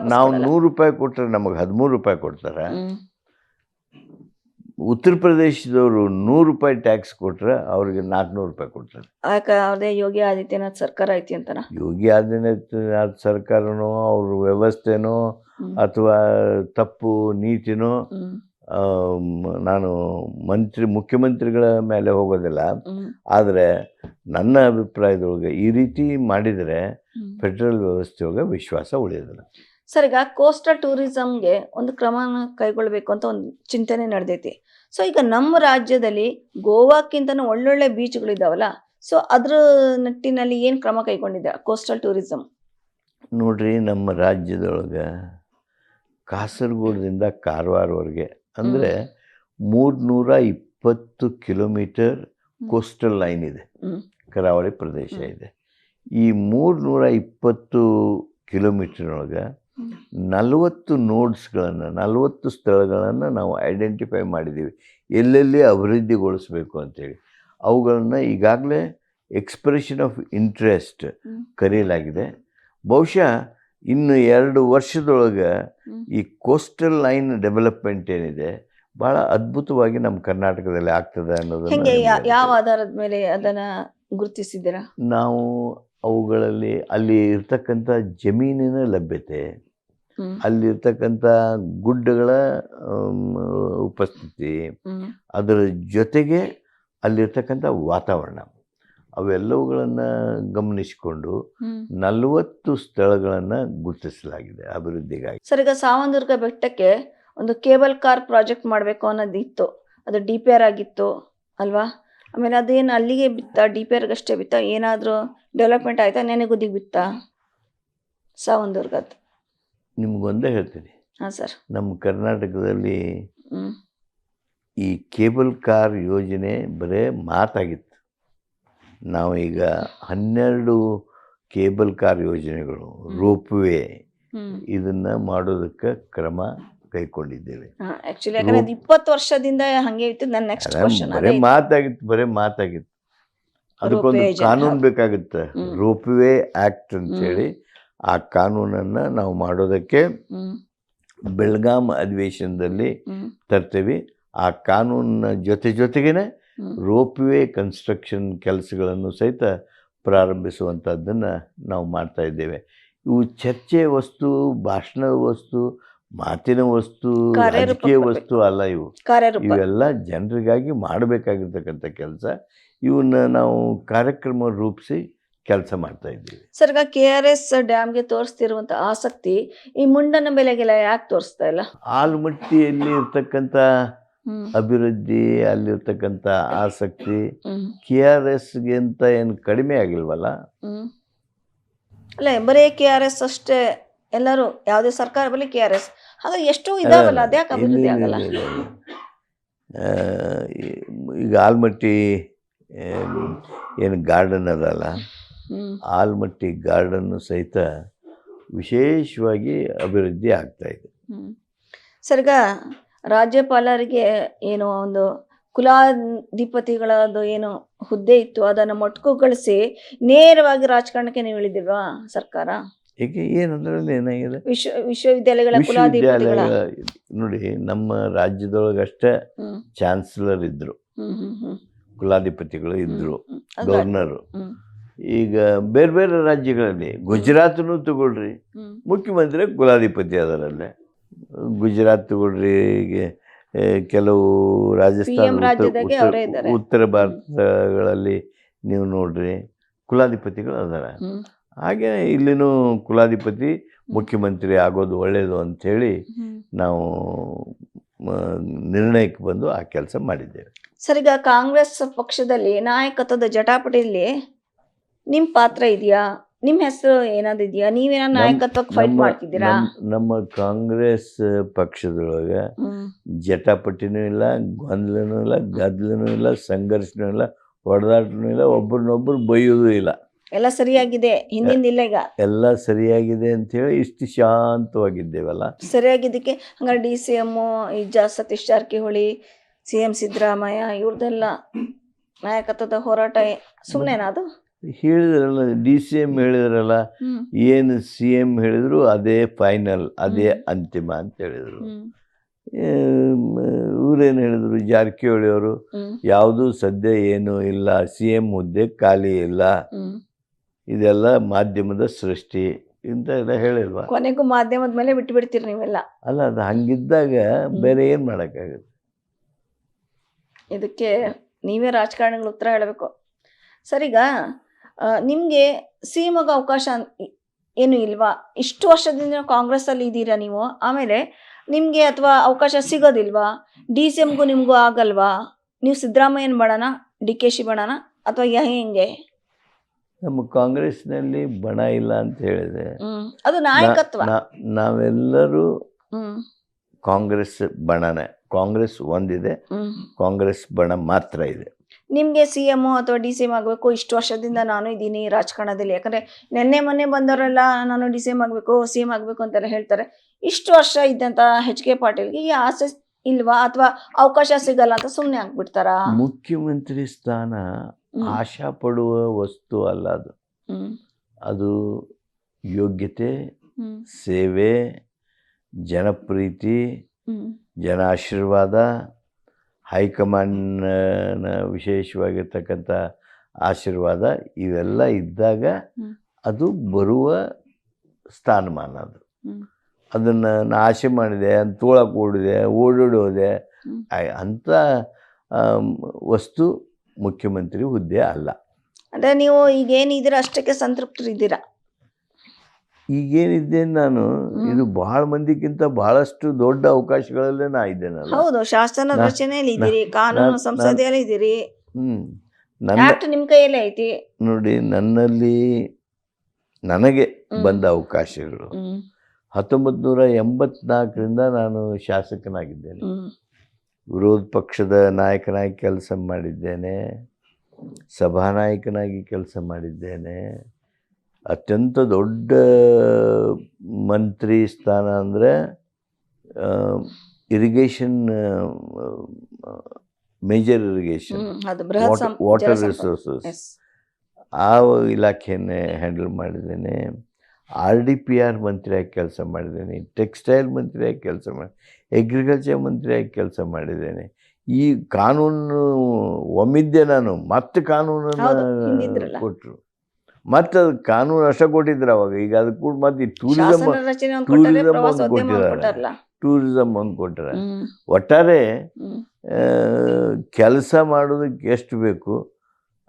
ನಾವ್-. ನೂರು ರೂಪಾಯಿ ಕೊಟ್ಟರೆ ನಮಗೆ ಹದಿಮೂರು ರೂಪಾಯಿ ಕೊಡ್ತಾರೆ. ಉತ್ತರ ಪ್ರದೇಶದವರು ನೂರು ರೂಪಾಯಿ ಟ್ಯಾಕ್ಸ್ ಕೊಟ್ರೆ ಅವ್ರಿಗೆ ನಾಲ್ಕುನೂರು ರೂಪಾಯಿ ಕೊಡ್ತಾರೆ. ಅದೇ ಯೋಗಿ ಆದಿತ್ಯನಾಥ್ ಸರ್ಕಾರ ಐತಿ ಅಂತನ? ಯೋಗಿ ಆದಿತ್ಯನಾಥ್ ಸರ್ಕಾರನೋ ಅವ್ರ ವ್ಯವಸ್ಥೆನೋ ಅಥವಾ ತಪ್ಪು ನೀತಿನೋ ನಾನು ಮಂತ್ರಿ ಮುಖ್ಯಮಂತ್ರಿಗಳ ಮೇಲೆ ಹೋಗೋದಿಲ್ಲ. ಆದರೆ ನನ್ನ ಅಭಿಪ್ರಾಯದೊಳಗೆ ಈ ರೀತಿ ಮಾಡಿದರೆ ಫೆಡ್ರಲ್ ವ್ಯವಸ್ಥೆಯೊಳಗೆ ವಿಶ್ವಾಸ ಉಳಿಯೋದಿಲ್ಲ. ಸರ್ ಈಗ ಕೋಸ್ಟಲ್ ಟೂರಿಸಂಗೆ ಒಂದು ಕ್ರಮ ಕೈಗೊಳ್ಬೇಕು ಅಂತ ಒಂದು ಚಿಂತನೆ ನಡೆದೈತಿ. ಸೊ ಈಗ ನಮ್ಮ ರಾಜ್ಯದಲ್ಲಿ ಗೋವಾಕ್ಕಿಂತನೂ ಒಳ್ಳೊಳ್ಳೆ ಬೀಚ್ಗಳಿದಾವಲ್ಲ ಸೊ ಅದ್ರ ನಿಟ್ಟಿನಲ್ಲಿ ಏನು ಕ್ರಮ ಕೈಗೊಂಡಿದೆ ಕೋಸ್ಟಲ್ ಟೂರಿಸಮ್ ನೋಡ್ರಿ ನಮ್ಮ ರಾಜ್ಯದೊಳಗೆ ಕಾಸರಗೋಡದಿಂದ ಕಾರವಾರವರೆಗೆ ಅಂದರೆ ಮೂರ್ನೂರ ಇಪ್ಪತ್ತು ಕಿಲೋಮೀಟರ್ ಕೋಸ್ಟಲ್ ಲೈನ್ ಇದೆ. ಕರಾವಳಿ ಪ್ರದೇಶ ಇದೆ. ಈ ಮೂರ್ನೂರ ಇಪ್ಪತ್ತು ಕಿಲೋಮೀಟರ್ನೊಳಗೆ. ನಲವತ್ತು ನೋಡ್ಸ್ಗಳನ್ನು ನಲವತ್ತು ಸ್ಥಳಗಳನ್ನು ನಾವು ಐಡೆಂಟಿಫೈ ಮಾಡಿದ್ದೀವಿ. ಎಲ್ಲೆಲ್ಲಿ ಅಭಿವೃದ್ಧಿಗೊಳಿಸ್ಬೇಕು ಅಂಥೇಳಿ. ಅವುಗಳನ್ನು ಈಗಾಗಲೇ ಎಕ್ಸ್ಪ್ರೆಷನ್ ಆಫ್ ಇಂಟ್ರೆಸ್ಟ್ ಕರೆಯಲಾಗಿದೆ. ಬಹುಶಃ ಇನ್ನು ಎರಡು ವರ್ಷದೊಳಗೆ ಈ ಕೋಸ್ಟಲ್ ಲೈನ್ ಡೆವಲಪ್ಮೆಂಟ್ ಏನಿದೆ ಬಹಳ ಅದ್ಭುತವಾಗಿ ನಮ್ಮ ಕರ್ನಾಟಕದಲ್ಲಿ ಆಗ್ತದೆ ಯಾ- ಯಾವ ಆಧಾರದ ಮೇಲೆ ಅದನ್ನ ಗುರುತಿಸಿದ್ದೀರಾ? ನಾವು ಅವುಗಳಲ್ಲಿ ಅಲ್ಲಿ ಇರ್ತಕ್ಕಂಥ ಜಮೀನಿನ ಲಭ್ಯತೆ ಅಲ್ಲಿರ್ತಕ್ಕಂಥ ಗುಡ್ಡಗಳ ಉಪಸ್ಥಿತಿ ಅದರ ಜೊತೆಗೆ ಅಲ್ಲಿರ್ತಕ್ಕಂಥ ವಾತಾವರಣ. ಅವೆಲ್ಲವುಗಳನ್ನು ಗಮನಿಸಿಕೊಂಡು ನಲವತ್ತು ಸ್ಥಳಗಳನ್ನು ಗುರುತಿಸಲಾಗಿದೆ ಅಭಿವೃದ್ಧಿಗಾಗಿ. ಸರ್ ಈಗ ಸಾವಂದುರ್ಗ ಬೆಟ್ಟಕ್ಕೆ ಒಂದು ಕೇಬಲ್ ಕಾರ್ ಪ್ರಾಜೆಕ್ಟ್ ಮಾಡಬೇಕು ಅನ್ನೋದಿತ್ತು. ಅದು ಡಿ ಪಿ ಆರ್ ಆಗಿತ್ತು ಅಲ್ವಾ? ಆಮೇಲೆ ಅದೇನು ಅಲ್ಲಿಗೆ ಬಿತ್ತ ಡಿ ಪಿ ಆರ್ಗಷ್ಟೇ ಬಿತ್ತ ಏನಾದರೂ ಡೆವಲಪ್ಮೆಂಟ್ ಆಯ್ತಾ ನೆನೆಗುದಿಗೆ ಬಿತ್ತ? ಸಾವಂದುರ್ಗದ್ದು ನಿಮ್ಗೊಂದೇ ಹೇಳ್ತೀನಿ. ಹಾಂ ಸರ್ ನಮ್ಮ ಕರ್ನಾಟಕದಲ್ಲಿ ಈ ಕೇಬಲ್ ಕಾರ್ ಯೋಜನೆ ಬರೇ ಮಾತಾಗಿತ್ತು. ನಾವು ಈಗ ಹನ್ನೆರಡು ಕೇಬಲ್ ಕಾರ್ ಯೋಜನೆಗಳು ರೋಪ್ ವೇ ಇದನ್ನು ಮಾಡೋದಕ್ಕೆ ಕ್ರಮ ಯಾಕಂದ್ರೆ ಅದು ಇಪ್ಪತ್ತು ವರ್ಷದಿಂದ ಹಂಗೆ ಇತ್ತು ನನ್ನ ನೆಕ್ಸ್ಟ್ ಕ್ವಶನ್ ಬರೇ ಮಾತಾಗಿತ್ತು ಬರೇ ಮಾತಾಗಿತ್ತು. ಅದಕ್ಕೊಂದು ಕಾನೂನು. ಬೇಕಾಗುತ್ತೆ. ಹ್ಮ್. ಆಕ್ಟ್ ಅಂತ ಹೇಳಿ ಆ ಕಾನೂನನ್ನು ನಾವು ಮಾಡೋದಕ್ಕೆ ಬೆಳಗಾಂ ಅಧಿವೇಶನದಲ್ಲಿ ತರ್ತೇವೆ. ಆ ಕಾನೂನಿನ ಜೊತೆ ಜೊತೆಗೇನೆ ರೋಪ್ ವೇ ಕನ್ಸ್ಟ್ರಕ್ಷನ್ ಕೆಲಸಗಳನ್ನು ಸಹಿತ ಪ್ರಾರಂಭಿಸುವಂಥದ್ದನ್ನು ನಾವು ಮಾಡ್ತಾ ಇದ್ದೇವೆ. ಇವು ಚರ್ಚೆ ವಸ್ತು ಭಾಷಣದ ವಸ್ತು ಮಾತಿನ ವಸ್ತು ರಾಜಕೀಯ ವಸ್ತು ಅಲ್ಲ ಇವು. ಇವೆಲ್ಲ ಜನರಿಗಾಗಿ ಮಾಡಬೇಕಾಗಿರ್ತಕ್ಕಂಥ ಕೆಲಸ. ಇವನ್ನ ನಾವು ಕಾರ್ಯಕ್ರಮ ರೂಪಿಸಿ ಕೆಲಸ ಮಾಡ್ತಾ ಇದ್ದೀವಿ. ಸರ್ ಈಗ ಕೆ ಆರ್ ಎಸ್ ಡ್ಯಾಮ್ಗೆ ತೋರಿಸ್ತಿರುವಂತ ಆಸಕ್ತಿ ಈ ಮುಂಡನ ಬೆಲೆಗೆಲ್ಲ ಯಾಕೆ ತೋರಿಸ್ತಾ ಇಲ್ಲ? ಆಲ್ಮಟ್ಟಿಯಲ್ಲಿ ಇರ್ತಕ್ಕಂಥ ಅಭಿವೃದ್ಧಿ ಅಲ್ಲಿರ್ತಕ್ಕಂಥ ಆಸಕ್ತಿ ಕೆ ಆರ್ ಎಸ್ಗಿಂತ ಏನು ಕಡಿಮೆ ಆಗಿಲ್ವಲ್ಲ? ಅಲ್ಲ ಬರೀ ಕೆ ಆರ್ ಎಸ್ ಅಷ್ಟೇ. ಎಲ್ಲರೂ ಯಾವುದೇ ಸರ್ಕಾರ ಬರಲಿ ಕೆ ಆರ್ ಎಸ್ ಹಾಗಾದ್ರೆ ಎಷ್ಟೋ ಇದಾವಲ್ಲ ಅದ್ಯಾಕೆ ಅಭಿವೃದ್ಧಿ ಆಗಲ್ಲ? ಈಗ ಆಲ್ಮಟ್ಟಿ ಏನು ಗಾರ್ಡನ್ ಅದಲ್ಲ? ಆಲ್ಮಟ್ಟಿ ಗಾರ್ಡನ್ನು ಸಹಿತ ವಿಶೇಷವಾಗಿ ಅಭಿವೃದ್ಧಿ ಆಗ್ತಾ ಇದೆ. ಸರ್ಗ ರಾಜ್ಯಪಾಲರಿಗೆ ಏನು ಒಂದು ಕುಲಾಧಿಪತಿಗಳದು ಏನು ಹುದ್ದೆ ಇತ್ತು ಅದನ್ನು ಮೊಟಕುಗೊಳಿಸಿ ನೇರವಾಗಿ ರಾಜಕಾರಣಕ್ಕೆ ನೀವು ಇಳಿದಿಲ್ವಾ ಸರ್ಕಾರ? ಏಕೆ ಏನಂದ್ರಲ್ಲಿ ಏನಾಗಿದೆ? ವಿಶ್ವ ವಿಶ್ವವಿದ್ಯಾಲಯಗಳ ಕುಲಾಧಿಪತಿಗಳ. ನೋಡಿ ನಮ್ಮ ರಾಜ್ಯದೊಳಗಷ್ಟೇ ಚಾನ್ಸಲರ್ ಇದ್ರು. ಕುಲಾಧಿಪತಿಗಳು ಇದ್ರು. ಅದು- ಗವರ್ನರು ಹ್ಮ್. ಈಗ ಬೇರೆ ಬೇರೆ ರಾಜ್ಯಗಳಲ್ಲಿ ಗುಜರಾತ್ನು ತಗೊಳ್ರಿ. ಹ್ಮ್. ಮುಖ್ಯಮಂತ್ರಿ ಕುಲಾಧಿಪತಿ ಅದರಲ್ಲೇ. ಗುಜರಾತ್ ತಗೊಳ್ರಿ ಈಗ, ಕೆಲವು ರಾಜಸ್ಥಾನ PM ಉತ್ತರ- ರಾಜ್ಯದಾಗೆ ಉತ್ತರ- ಇದ್ದಾರೆ. ಉತ್ತರ ಭಾರತಗಳಲ್ಲಿ ನೀವು ನೋಡ್ರಿ ಕುಲಾಧಿಪತಿಗಳು ಅದರ. ಹ್ಮ್. ಹಾಗೆ ಇಲ್ಲಿನೂ ಕುಲಾಧಿಪತಿ ಮುಖ್ಯಮಂತ್ರಿ ಆಗೋದು ಒಳ್ಳೆಯದು ಅಂಥೇಳಿ ನಾವು ನಿರ್ಣಯಕ್ಕೆ ಬಂದು ಆ ಕೆಲಸ ಮಾಡಿದ್ದೇವೆ. ಸರ್ ಈಗ ಕಾಂಗ್ರೆಸ್ ಪಕ್ಷದಲ್ಲಿ ನಾಯಕತ್ವದ ಜಟಾಪಟಿಯಲ್ಲಿ ನಿಮ್ಮ ಪಾತ್ರ ಇದೆಯಾ? ನಿಮ್ಮ ಹೆಸರು ಏನಾದ್ರು ಇದೆಯಾ? ನೀವೇನ ನಾಯಕತ್ವಕ್ಕೆ ಫೈಟ್ ಮಾಡ್ತಿದ್ದೀರಾ? ನಮ್ಮ- ಕಾಂಗ್ರೆಸ್ ಪಕ್ಷದೊಳಗೆ ಜಟಾಪಟಿನೂ ಇಲ್ಲ ಗೊಂದಲನೂ ಇಲ್ಲ ಗದ್ದಲನೂ ಇಲ್ಲ ಸಂಘರ್ಷನೂ ಇಲ್ಲ ಹೊಡೆದಾಟನೂ ಇಲ್ಲ ಒಬ್ರನ್ನೊಬ್ರು ಬೈಯೋದು ಇಲ್ಲ. ಎಲ್ಲ ಸರಿಯಾಗಿದೆ ಹಿಂದಿಂದ ಇಲ್ಲ ಈಗ? ಎಲ್ಲ ಸರಿಯಾಗಿದೆ ಅಂತ ಹೇಳಿ ಇಷ್ಟು ಶಾಂತವಾಗಿದ್ದೇವಲ್ಲ. ಸರಿಯಾಗಿದ್ದಕ್ಕೆ ಹಂಗಾರೆ ಡಿ ಸಿ ಎಂ ಇಜ್ಜ ಸತೀಶ್ ಜಾರಕಿಹೊಳಿ ಸಿ ಎಂ ಸಿದ್ದರಾಮಯ್ಯ ಇವ್ರದ್ದೆಲ್ಲ ನಾಯಕತ್ವದ ಹೋರಾಟ ಸುಮ್ಮನೆನಾ ಅದು? ಹೇಳಿದ್ರಲ್ಲ ಡಿ ಸಿ ಎಂ ಹೇಳಿದ್ರಲ್ಲ ಏನು ಸಿ ಎಂ ಹೇಳಿದ್ರು ಅದೇ ಫೈನಲ್ ಅದೇ ಅಂತಿಮ ಅಂತ ಹೇಳಿದರು. ಇವ್ರೇನು ಹೇಳಿದ್ರು ಜಾರಕಿಹೊಳಿ ಅವರು? ಯಾವುದು ಸದ್ಯ ಏನೂ ಇಲ್ಲ ಸಿ ಎಂ ಹುದ್ದೆ ಖಾಲಿ ಇಲ್ಲ. ಇದೆಲ್ಲ ಮಾಧ್ಯಮದ ಸೃಷ್ಟಿ ಇಂತ ಎಲ್ಲ ಹೇಳಿಲ್ವಾ? ಕೊನೆಗೂ ಮಾಧ್ಯಮದ ಮೇಲೆ ಬಿಟ್ಟು ಬಿಡ್ತೀರಿ ನೀವೆಲ್ಲ. ಅಲ್ಲ ಅದು ಹಂಗಿದ್ದಾಗ ಬೇರೆ ಏನು ಮಾಡೋಕ್ಕಾಗುತ್ತೆ? ಇದಕ್ಕೆ ನೀವೇ ರಾಜಕಾರಣಿಗಳ ಉತ್ತರ ಹೇಳಬೇಕು. ಸರಿಗ ನಿಮಗೆ ಸಿ ಎಮ್ಗೆ ಅವಕಾಶ ಏನು ಇಲ್ವಾ? ಇಷ್ಟು ವರ್ಷದಿಂದ ಕಾಂಗ್ರೆಸ್ ಅಲ್ಲಿ ಇದ್ದೀರಾ ನೀವು? ಆಮೇಲೆ ನಿಮಗೆ ಅಥವಾ ಅವಕಾಶ ಸಿಗೋದಿಲ್ವಾ? ಡಿ ಸಿ ಎಮ್ಗೂ ನಿಮಗೂ ಆಗಲ್ವಾ? ನೀವು ಸಿದ್ದರಾಮಯ್ಯನ ಬಡನಾ ಡಿ ಕೆ ಶಿ ಮಾಡೋಣ ಅಥವಾ ಯಾ ಹೆಂಗೆ? ನಮ್ಮ ಕಾಂಗ್ರೆಸ್ನಲ್ಲಿ ಬಣ ಇಲ್ಲ ಅಂತ ಹೇಳಿದೆ. ಅದು ನಾಯಕತ್ವ. ನಾವೆಲ್ಲರೂ ಕಾಂಗ್ರೆಸ್ ಬಣನೆ. ಕಾಂಗ್ರೆಸ್ ಒಂದಿದೆ ಕಾಂಗ್ರೆಸ್ ಬಣ ಮಾತ್ರ ಇದೆ. ನಿಮಗೆ ಸಿ ಎಂ ಅಥವಾ ಡಿ ಸಿ ಎಂ ಆಗಬೇಕು? ಇಷ್ಟು ವರ್ಷದಿಂದ ನಾನು ಇದ್ದೀನಿ ರಾಜಕಾರಣದಲ್ಲಿ. ಯಾಕಂದ್ರೆ ನಿನ್ನೆ ಮೊನ್ನೆ ಬಂದವರೆಲ್ಲ ನಾನು ಡಿ ಸಿ ಎಂ ಆಗಬೇಕು ಸಿ ಎಂ ಆಗಬೇಕು ಅಂತೆಲ್ಲ ಹೇಳ್ತಾರೆ. ಇಷ್ಟು ವರ್ಷ ಇದ್ದಂತ ಹೆಚ್ ಕೆ ಪಾಟೀಲ್ಗೆ ಈ ಆಸೆ ಇಲ್ವಾ? ಅಥವಾ ಅವಕಾಶ ಸಿಗಲ್ಲ ಅಂತ ಸುಮ್ಮನೆ ಆಗ್ಬಿಡ್ತಾರ? ಮುಖ್ಯಮಂತ್ರಿ ಸ್ಥಾನ. ಆಶಾ ಪಡುವ ವಸ್ತು ಅಲ್ಲ ಅದು. ಅದು ಯೋಗ್ಯತೆ ಸೇವೆ ಜನಪ್ರೀತಿ ಜನ ಆಶೀರ್ವಾದ ಹೈಕಮಾಂಡ್ನ ವಿಶೇಷವಾಗಿರ್ತಕ್ಕಂಥ ಆಶೀರ್ವಾದ ಇವೆಲ್ಲ ಇದ್ದಾಗ ಅದು ಬರುವ ಸ್ಥಾನಮಾನ ಅದು. ಅದನ್ನು ನಾ ಆಸೆ ಮಾಡಿದೆ ಅಂತ ತೋಳಕ್ಕೆ ಓಡಿದೆ ಓಡಾಡೋದೆ. ಅಂಥ ವಸ್ತು ಮುಖ್ಯಮಂತ್ರಿ ಹುದ್ದೆ ಅಲ್ಲ. ಅಂದ್ರೆ ನೀವು ಈಗ ಏನಿದ್ದೀರಾ ಅಷ್ಟಕ್ಕೆ ಸಂತೃಪ್ತರಿದ್ದೀರಾ? ಈಗೇನಿದ್ದೇನೆ ನಾನು ಇದು ಬಹಳ ಮಂದಿಗಿಂತ ಬಹಳಷ್ಟು ದೊಡ್ಡ ಅವಕಾಶಗಳಲ್ಲೇ ನಾ ಇದ್ದೇನಲ್ಲ. ಹೌದು ಶಾಸನ ನಾ- ರಚನೆಯಲ್ಲಿ ಇದ್ದೀರಿ ಕಾನೂನು ನಾನ್- ಸಂಸದೆಯಲ್ಲಿ ಇದ್ದೀರಿ. ಹ್ಮ್. ನನ್ನ ಆಕ್ಟ್ ನಿಮ್ ಕೈಯಲ್ಲೇ ಐತಿ. ನೋಡಿ ನನ್ನಲ್ಲಿ ನನಗೆ ಬಂದ ಅವಕಾಶಗಳು. ಹ್ಮ್. ಹತ್ತೊಂಬತ್ತು ನೂರ ಎಂಬತ್ನಾಲ್ಕರಿಂದ ನಾನು ಶಾಸಕನಾಗಿದ್ದೇನೆ. ಹ್ಮ್. ವಿರೋಧ ಪಕ್ಷದ ನಾಯಕನಾಗಿ ಕೆಲಸ ಮಾಡಿದ್ದೇನೆ ಸಭಾನಾಯಕನಾಗಿ ಕೆಲಸ ಮಾಡಿದ್ದೇನೆ. ಅತ್ಯಂತ ದೊಡ್ಡ ಮಂತ್ರಿ ಸ್ಥಾನ ಅಂದರೆ irrigation major irrigation water resources. ಆ ಇಲಾಖೆಯನ್ನೇ ಹ್ಯಾಂಡಲ್ ಮಾಡಿದ್ದೇನೆ. ಆರ್ ಡಿ ಪಿ ಆರ್ ಮಂತ್ರಿಯಾಗಿ ಕೆಲಸ ಮಾಡಿದ್ದೇನೆ ಟೆಕ್ಸ್ಟೈಲ್ ಮಂತ್ರಿಯಾಗಿ ಕೆಲಸ ಮಾಡಿ ಅಗ್ರಿಕಲ್ಚರ್ ಮಂತ್ರಿಯಾಗಿ ಕೆಲಸ ಮಾಡಿದ್ದೇನೆ. ಈ ಕಾನೂನು ಒಮ್ಮಿದ್ದೆ ನಾನು ಮತ್ತೆ ಕಾನೂನನ್ನು ಕೊಟ್ಟರು ಮತ್ತೆ ಅದು ಕಾನೂನು ಅಷ್ಟ ಕೊಟ್ಟಿದ್ರು ಅವಾಗ. ಈಗ ಅದು ಕೂಡ ಮತ್ತೆ ಟೂರಿಸಮ್ ಟೂರಿಸಮ್ ಒಂದು ಕೊಟ್ಟಿದ್ದಾರೆ. ಟೂರಿಸಮ್ ಒಂದು ಕೊಟ್ಟರೆ. ಒಟ್ಟಾರೆ ಕೆಲಸ ಮಾಡೋದಕ್ಕೆ ಎಷ್ಟು ಬೇಕು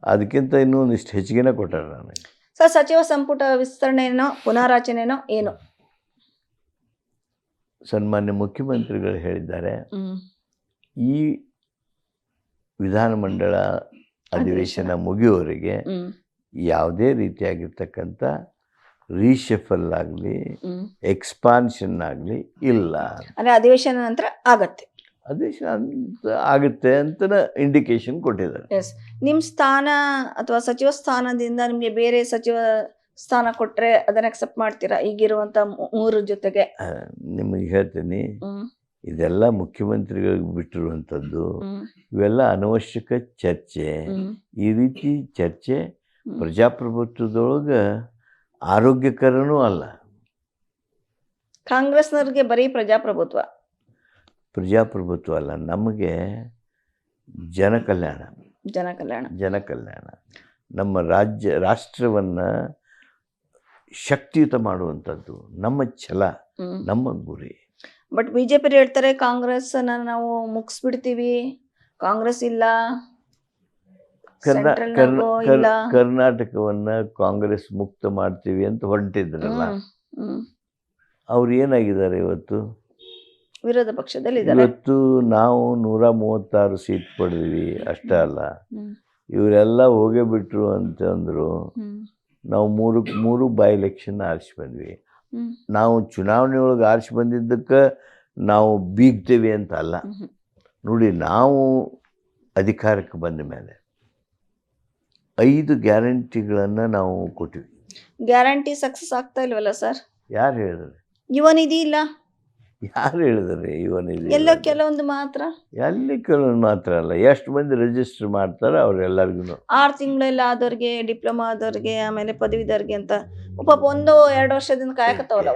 ಅದಕ್ಕಿಂತ ಇನ್ನೂ ಒಂದಿಷ್ಟು ಹೆಚ್ಚಿಗೆನೇ ಕೊಟ್ಟಾರೆ ನನಗೆ ಸರ್ ಸಚಿವ ಸಂಪುಟ ವಿಸ್ತರಣೆನೋ ಪುನಾರಚನೆನೋ ಏನು? ಸನ್ಮಾನ್ಯ ಮುಖ್ಯಮಂತ್ರಿಗಳು ಹೇಳಿದ್ದಾರೆ. ಈ ವಿಧಾನಮಂಡಲ ಅಧಿವೇಶನ ಮುಗಿಯುವವರೆಗೆ ಯಾವುದೇ ರೀತಿಯಾಗಿರ್ತಕ್ಕಂಥ ರೀಶಫಲ್ ಆಗಲಿ ಎಕ್ಸ್ಪಾನ್ಷನ್ ಆಗಲಿ ಇಲ್ಲ. ಅಂದರೆ ಅಧಿವೇಶನ ನಂತರ ಆಗತ್ತೆ. ಅಧಿವೇಶನ ಅಂತ ಆಗುತ್ತೆ ಅಂತ ಇಂಡಿಕೇಶನ್ ಕೊಟ್ಟಿದ್ದಾರೆ. ಎಸ್ ನಿಮ್ಮ ಸ್ಥಾನ ಅಥವಾ ಸಚಿವ ಸ್ಥಾನದಿಂದ ನಿಮಗೆ ಬೇರೆ ಸಚಿವ ಸ್ಥಾನ ಕೊಟ್ರೆ ಅದನ್ನ ಅಕ್ಸೆಪ್ಟ್ ಮಾಡ್ತೀರಾ? ಈಗಿರುವಂಥ ಮೂರು ಜೊತೆಗೆ. ನಿಮಗೆ ಹೇಳ್ತೀನಿ. ಇದೆಲ್ಲ ಮುಖ್ಯಮಂತ್ರಿಗಳಿಗೆ ಬಿಟ್ಟಿರುವಂಥದ್ದು. ಇವೆಲ್ಲ ಅನವಶ್ಯಕ ಚರ್ಚೆ. ಈ ರೀತಿ ಚರ್ಚೆ. ಪ್ರಜಾಪ್ರಭುತ್ವದೊಳಗೆ ಆರೋಗ್ಯಕರನೂ ಅಲ್ಲ. ಕಾಂಗ್ರೆಸ್ನವ್ರಿಗೆ ಬರೀ ಪ್ರಜಾಪ್ರಭುತ್ವ. ಪ್ರಜಾಪ್ರಭುತ್ವ ಅಲ್ಲ ನಮಗೆ ಜನಕಲ್ಯಾಣ. ಜನಕಲ್ಯಾಣ. ಜನಕಲ್ಯಾಣ. ಜನ ಕಲ್ಯಾಣ ನಮ್ಮ ರಾಜ್ಯ ರಾಷ್ಟ್ರವನ್ನು ಶಕ್ತಿಯುತ ಮಾಡುವಂಥದ್ದು ನಮ್ಮ ಛಲ ನಮ್ಮ ಗುರಿ. ಬಟ್ ಬಿಜೆಪಿ ಹೇಳ್ತಾರೆ ಕಾಂಗ್ರೆಸ್ ನಾವು ಮುಗಿಸ್ಬಿಡ್ತೀವಿ ಕಾಂಗ್ರೆಸ್ ಇಲ್ಲ ಕರ್ನಾಟಕವನ್ನ ಕಾಂಗ್ರೆಸ್ ಮುಕ್ತ ಮಾಡ್ತೀವಿ ಅಂತ ಹೊರಟಿದ್ರಲ್ಲ. ಅವ್ರು ಏನಾಗಿದ್ದಾರೆ ಇವತ್ತು? ವಿರೋಧ ಪಕ್ಷದಲ್ಲಿ ಇವತ್ತು ನಾವು ನೂರ ಮೂವತ್ತಾರು ಸೀಟ್ ಪಡೆದ್ವಿ ಅಷ್ಟೇ ಅಲ್ಲ. ಇವರೆಲ್ಲ ಹೋಗೇ ಬಿಟ್ರು ಅಂತಂದ್ರು ನಾವು ಮೂರು ಮೂರು ಬೈ ಎಲೆಕ್ಷನ್ ಆರಿಸಿ ಬಂದ್ವಿ. ನಾವು ಚುನಾವಣೆ ಒಳಗೆ ಆರಿಸಿ ಬಂದಿದ್ದಕ್ಕೆ ನಾವು ಬೀಗ್ತೇವೆ ಅಂತ ಅಲ್ಲ. ನೋಡಿ ನಾವು ಅಧಿಕಾರಕ್ಕೆ ಬಂದ ಮೇಲೆ ಐದು ಗ್ಯಾರಂಟಿಗಳನ್ನು ನಾವು ಕೊಟ್ಟಿವಿ. ಗ್ಯಾರಂಟಿ ಸಕ್ಸಸ್ ಆಗ್ತಾ ಇಲ್ವಲ್ಲ ಸರ್? ಯಾರು ಹೇಳಿದ್ರೆ? ಯುವ ನಿಧಿ ಇಲ್ಲ. ಯಾರು ಹೇಳಿದ್ರೆ ಇವನ್ ಎಲ್ಲೋ ಕೆಲವೊಂದು ಮಾತ್ರ? ಎಲ್ಲಿ ಕೆಲವೊಂದು ಮಾತ್ರ ಅಲ್ಲ. ಎಷ್ಟು ಮಂದಿ ರಿಜಿಸ್ಟರ್ ಮಾಡ್ತಾರೆ ಅವ್ರೆಲ್ಲರಿಗೂ ಆರು ತಿಂಗಳೆಲ್ಲ ಆದವ್ರಿಗೆ ಡಿಪ್ಲೊಮಾ ಆದವ್ರಿಗೆ ಆಮೇಲೆ ಪದವಿದವ್ರಿಗೆ ಅಂತ. ಪಾಪ ಒಂದು ಎರಡು ವರ್ಷದಿಂದ ಕಾಯಕತ್ತವಲ್ಲ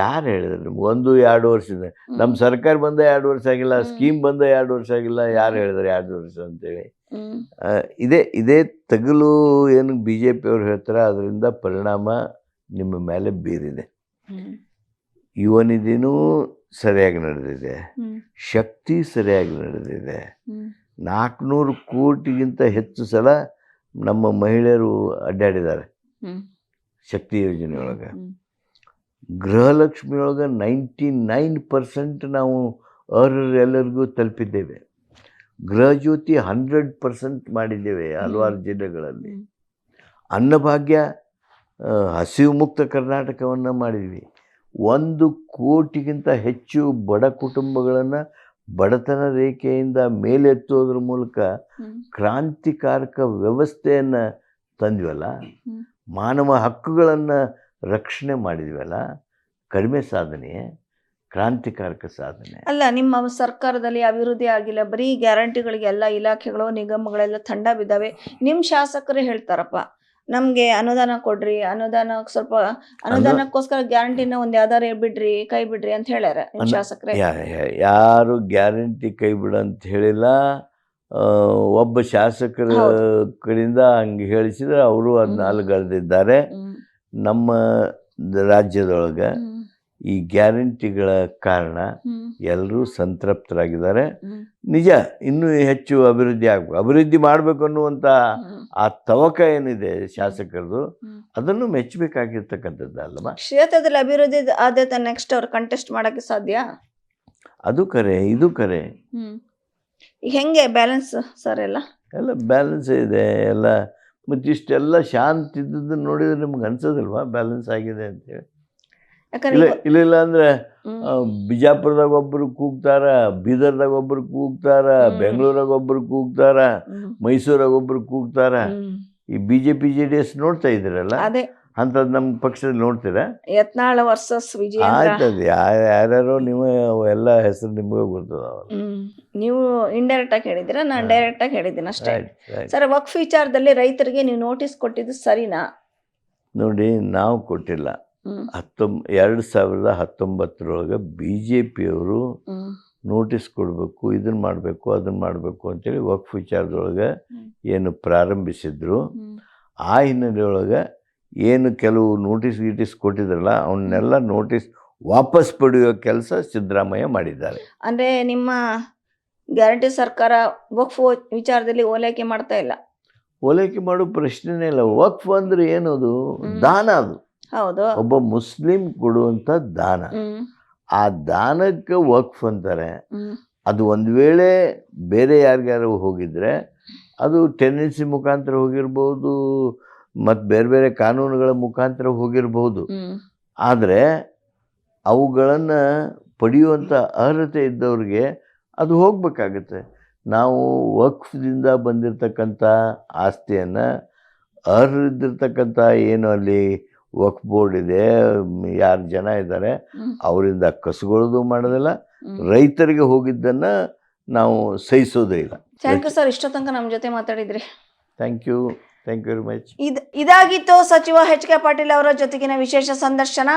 ಯಾರು ಹೇಳಿದ್ರು ನಿಮ್ಗೆ? ಒಂದು ಎರಡು ವರ್ಷದಿಂದ. ನಮ್ಮ ಸರ್ಕಾರ ಬಂದ ಎರಡು ವರ್ಷ ಆಗಿಲ್ಲ ಸ್ಕೀಮ್ ಬಂದ ಎರಡು ವರ್ಷ ಆಗಿಲ್ಲ ಯಾರು ಹೇಳಿದ್ರೆ ಎರಡು ವರ್ಷ ಅಂತೇಳಿ? ಇದೇ ಇದೇ ತಗಲು ಏನು ಬಿ ಜೆ ಪಿಯವ್ರು ಹೇಳ್ತಾರೆ ಅದರಿಂದ ಪರಿಣಾಮ ನಿಮ್ಮ ಮೇಲೆ ಬೀರಿದೆ. ನಿಧಿನೂ ಸರಿಯಾಗಿ ನಡೆದಿದೆ. ಶಕ್ತಿ ಸರಿಯಾಗಿ ನಡೆದಿದೆ. ನಾಲ್ಕುನೂರು ಕೋಟಿಗಿಂತ ಹೆಚ್ಚು ಸಲ ನಮ್ಮ ಮಹಿಳೆಯರು ಅಡ್ಡಾಡಿದ್ದಾರೆ. ಶಕ್ತಿ ಯೋಜನೆಯೊಳಗೆ. ಗೃಹಲಕ್ಷ್ಮಿಯೊಳಗೆ ನೈಂಟಿ ನೈನ್ ಪರ್ಸೆಂಟ್ ನಾವು ಅರ್ಹರೆಲ್ಲರಿಗೂ ತಲುಪಿದ್ದೇವೆ. ಗೃಹಜ್ಯೋತಿ ಹಂಡ್ರೆಡ್ ಪರ್ಸೆಂಟ್ ಮಾಡಿದ್ದೇವೆ ಹಲವಾರು ಜಿಲ್ಲೆಗಳಲ್ಲಿ. ಅನ್ನಭಾಗ್ಯ ಹಸಿವು ಮುಕ್ತ ಕರ್ನಾಟಕವನ್ನು ಮಾಡಿದ್ವಿ. ಒಂದು ಕೋಟಿಗಿಂತ ಹೆಚ್ಚು ಬಡ ಕುಟುಂಬಗಳನ್ನು ಬಡತನ ರೇಖೆಯಿಂದ ಮೇಲೆತ್ತೋದ್ರ ಮೂಲಕ ಕ್ರಾಂತಿಕಾರಕ ವ್ಯವಸ್ಥೆಯನ್ನು ತಂದ್ವಲ್ಲ? ಮಾನವ ಹಕ್ಕುಗಳನ್ನು ರಕ್ಷಣೆ ಮಾಡಿದ್ವಲ್ಲ? ಕಡಿಮೆ ಸಾಧನೆಯೇ ಕ್ರಾಂತಿಕಾರಕ ಸಾಧನೆ. ಅಲ್ಲ ನಿಮ್ಮ ಸರ್ಕಾರದಲ್ಲಿ ಅಭಿವೃದ್ಧಿ ಆಗಿಲ್ಲ ಬರೀ ಗ್ಯಾರಂಟಿಗಳಿಗೆ ಎಲ್ಲ ಇಲಾಖೆಗಳು ನಿಗಮಗಳೆಲ್ಲ ತಂಡ ಬಿದ್ದಾವೆ. ನಿಮ್ಮ ಶಾಸಕರೇ ಹೇಳ್ತಾರಪ್ಪ ನಮ್ಗೆ ಅನುದಾನ ಕೊಡ್ರಿ ಅನುದಾನ ಸ್ವಲ್ಪ ಅನುದಾನಕ್ಕೋಸ್ಕರ ಗ್ಯಾರಂಟಿನ ಒಂದ್ ಯಾವ್ದಾರು ಬಿಡ್ರಿ ಕೈ ಬಿಡ್ರಿ ಅಂತ ಹೇಳ್ಯಾರ ನಿಮ್ ಶಾಸಕರೇ. ಯಾರು ಗ್ಯಾರಂಟಿ ಕೈ ಬಿಡು ಅಂತ ಹೇಳಿಲ್ಲ. ಒಬ್ಬ ಶಾಸಕರ. ಕಡೆಯಿಂದ ಹಂಗೆ ಹೇಳಿಸಿದ್ರೆ ಅವರು ಅದನ್ನ. ಅಲಗಳೆದಿದ್ದಾರೆ ನಮ್ಮ ರಾಜ್ಯದೊಳಗೆ ಈ ಗ್ಯಾರಂಟಿಗಳ ಕಾರಣ ಎಲ್ಲರೂ ಸಂತೃಪ್ತರಾಗಿದ್ದಾರೆ. ನಿಜ ಇನ್ನೂ ಹೆಚ್ಚು ಅಭಿವೃದ್ಧಿ ಆಗಬೇಕು. ಅಭಿವೃದ್ಧಿ ಮಾಡಬೇಕು ಅನ್ನುವಂಥ ಆ ತವಕ ಏನಿದೆ ಶಾಸಕರದು ಅದನ್ನು ಮೆಚ್ಚಬೇಕಾಗಿರ್ತಕ್ಕಂಥದ್ದು ಅಲ್ವಾ ಕ್ಷೇತ್ರದಲ್ಲಿ ಅಭಿವೃದ್ಧಿ ಆದ್ಯತೆ ನೆಕ್ಸ್ಟ್ ಅವ್ರು ಕಂಟೆಸ್ಟ್ ಮಾಡೋಕ್ಕೆ ಸಾಧ್ಯ? ಅದು ಕರೆ ಇದು ಕರೆ. ಹೆಂಗೆ ಬ್ಯಾಲೆನ್ಸ್ ಸರ್ ಎಲ್ಲ? ಎಲ್ಲ ಬ್ಯಾಲೆನ್ಸ್ ಇದೆ ಎಲ್ಲ ಮತ್ತಿಷ್ಟೆಲ್ಲ ಶಾಂತಿ ಶಾಂತ ನೋಡಿದರೆ ನಿಮ್ಗೆ ಅನ್ಸೋದಿಲ್ವಾ? ಬ್ಯಾಲೆನ್ಸ್ ಆಗಿದೆ ಅಂತೇಳಿ. ಇಲ್ಲ ಇಲ್ಲ ಅಂದ್ರೆ. ಬಿಜಾಪುರದಾಗ ಒಬ್ರು ಕೂಗ್ತಾರ ಬೀದರ್ದಾಗ ಒಬ್ರು ಕೂಗ್ತಾರ. ಬೆಂಗಳೂರಾಗ ಒಬ್ರು ಕೂಗ್ತಾರ. ಮೈಸೂರಾಗ ಒಬ್ರು ಕೂಗ್ತಾರ. ಈ ಬಿಜೆಪಿ ಜೆ ಡಿ ಎಸ್ ನೋಡ್ತಾ ಇದ್ದೀರಲ್ಲ? ಅದೇ. ಅಂಥದ್ದು ನಮ್ಮ ಪಕ್ಷದಲ್ಲಿ ನೋಡ್ತೀರಾ? ಯತ್ನಾಳ ವರ್ಸಸ್ ವಿಜಯ ಆಯ್ತದೆ ಯಾರು ಯಾರ್ಯಾರೋ ನೀವು ಎಲ್ಲ ಹೆಸರು ನಿಮಗೆ ಗೊತ್ತದ ಹ್ಮ್. ನೀವು ಇಂಡೈರೆಕ್ಟ್ ಆಗಿ ಹೇಳಿದ್ದೀರಾ? ನಾನು ಡೈರೆಕ್ಟ್ ಆಗಿ ಹೇಳಿದ್ದೀನಿ ಅಷ್ಟೇ. ಸರ್ ವಕ್ಫ್ ವಿಚಾರದಲ್ಲಿ ರೈತರಿಗೆ ನೀವು ನೋಟಿಸ್ ಕೊಟ್ಟಿದ್ದು ಸರಿನಾ? ನೋಡಿ ನಾವು ಕೊಟ್ಟಿಲ್ಲ. ಹತ್ತೊಂಬ ಎರಡು ಸಾವಿರದ ಹತ್ತೊಂಬತ್ತರೊಳಗೆ ಬಿ ಜೆ ಪಿಯವರು ನೋಟಿಸ್ ಕೊಡಬೇಕು ಇದನ್ನ ಮಾಡಬೇಕು ಅದನ್ನ ಮಾಡಬೇಕು ಅಂತೇಳಿ ವಕ್ಫ್ ವಿಚಾರದೊಳಗೆ ಏನು ಪ್ರಾರಂಭಿಸಿದ್ರು. ಆ ಹಿನ್ನೆಲೆಯೊಳಗೆ ಏನು ಕೆಲವು ನೋಟಿಸ್ ಗೀಟಿಸ್ ಕೊಟ್ಟಿದ್ರಲ್ಲ ಅವನ್ನೆಲ್ಲ ನೋಟಿಸ್ ವಾಪಸ್ ಪಡೆಯುವ ಕೆಲಸ ಸಿದ್ದರಾಮಯ್ಯ ಮಾಡಿದ್ದಾರೆ. ಅಂದ್ರೆ ನಿಮ್ಮ ಗ್ಯಾರಂಟಿ ಸರ್ಕಾರ ವಕ್ಫ್ ವಿಚಾರದಲ್ಲಿ ಓಲೈಕೆ ಮಾಡ್ತಾ ಇಲ್ಲ. ಓಲೈಕೆ ಮಾಡೋ ಪ್ರಶ್ನೆನೇ ಇಲ್ಲ. ವಕ್ಫ್ ಅಂದ್ರೆ ಏನದು. ದಾನ ಅದು. ಹೌದು. ಒಬ್ಬ ಮುಸ್ಲಿಂ ಕೊಡುವಂತ ದಾನ. ಆ ದಾನಕ್ಕೆ ವಕ್ಫ್ ಅಂತಾರೆ. ಅದು ಒಂದು ವೇಳೆ ಬೇರೆ ಯಾರಿಗಾರು ಹೋಗಿದ್ರೆ ಅದು ಟೆನ್ನಿಸಿ ಮುಖಾಂತರ ಹೋಗಿರ್ಬೋದು ಮತ್ತು ಬೇರೆ ಬೇರೆ ಕಾನೂನುಗಳ ಮುಖಾಂತರ ಹೋಗಿರ್ಬೋದು. ಹ್ಮ್. ಆದರೆ ಅವುಗಳನ್ನು ಪಡೆಯುವಂಥ ಅರ್ಹತೆ ಇದ್ದವ್ರಿಗೆ ಅದು ಹೋಗಬೇಕಾಗತ್ತೆ. ನಾವು ವಕ್ಫ್ದಿಂದ ಬಂದಿರತಕ್ಕಂಥ ಆಸ್ತಿಯನ್ನು ಅರ್ಹರಿದ್ದಿರ್ತಕ್ಕಂಥ ಏನು ಅಲ್ಲಿ ವಕ್ಫ್ ಬೋರ್ಡ್ ಇದೆ ಯಾರು ಜನ ಇದ್ದಾರೆ ಅವರಿಂದ ಕಸುಗೊಳ್ಳೋದು ಮಾಡೋದಿಲ್ಲ ರೈತರಿಗೆ ಹೋಗಿದ್ದನ್ನ ನಾವು ಸಹಿಸೋದೇ ಇಲ್ಲ. ಥ್ಯಾಂಕ್ ಯು ಸರ್ ಇಷ್ಟೋ ತನಕ ನಮ್ಮ ಜೊತೆ ಮಾತಾಡಿದ್ರಿ. Thank you thank you very much ಇದ್, ಇದಾಗಿತ್ತು ಸಚಿವ ಎಚ್ ಕೆ ಪಾಟೀಲ್ ಅವರ ಜೊತೆಗಿನ ವಿಶೇಷ ಸಂದರ್ಶನ.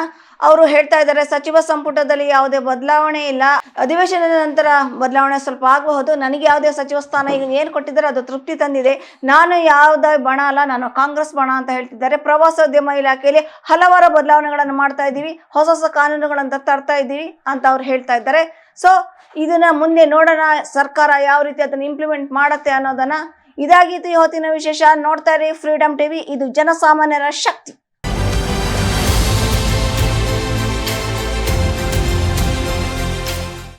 ಅವರು ಹೇಳ್ತಾ ಇದ್ದಾರೆ, ಸಚಿವ ಸಂಪುಟದಲ್ಲಿ ಯಾವುದೇ ಬದಲಾವಣೆ ಇಲ್ಲ. ಅಧಿವೇಶನದ ನಂತರ ಬದಲಾವಣೆ ಸ್ವಲ್ಪ ಆಗಬಹುದು. ನನಗೆ ಯಾವುದೇ ಸಚಿವ ಸ್ಥಾನ ಈಗ ಏನು ಕೊಟ್ಟಿದ್ದಾರೆ, ಅದು ತೃಪ್ತಿ ತಂದಿದೆ. ನಾನು ಯಾವುದೇ ಬಣ ಅಲ್ಲ, ನಾನು ಕಾಂಗ್ರೆಸ್ ಬಣ ಅಂತ ಹೇಳ್ತಿದ್ದಾರೆ. ಪ್ರವಾಸೋದ್ಯಮ ಇಲಾಖೆಯಲ್ಲಿ ಹಲವಾರು ಬದಲಾವಣೆಗಳನ್ನು ಮಾಡ್ತಾ ಇದ್ದೀವಿ. ಹೊಸ ಹೊಸ ಕಾನೂನುಗಳನ್ನು ತರ್ತಾ ಇದ್ದೀವಿ ಅಂತ ಅವ್ರು ಹೇಳ್ತಾ ಇದ್ದಾರೆ. ಸೊ ಇದನ್ನ ಮುಂದೆ ನೋಡೋಣ. ಸರ್ಕಾರ ಯಾವ ರೀತಿ ಅದನ್ನು ಇಂಪ್ಲಿಮೆಂಟ್ ಮಾಡುತ್ತೆ ಅನ್ನೋದನ್ನ ಇದಾಗಿತ್ತು ಇವತ್ತಿನ ವಿಶೇಷ. ನೋಡ್ತಾ ಇರಿ ಫ್ರೀಡಮ್ ಟಿವಿ ಇದು ಜನಸಾಮಾನ್ಯರ ಶಕ್ತಿ.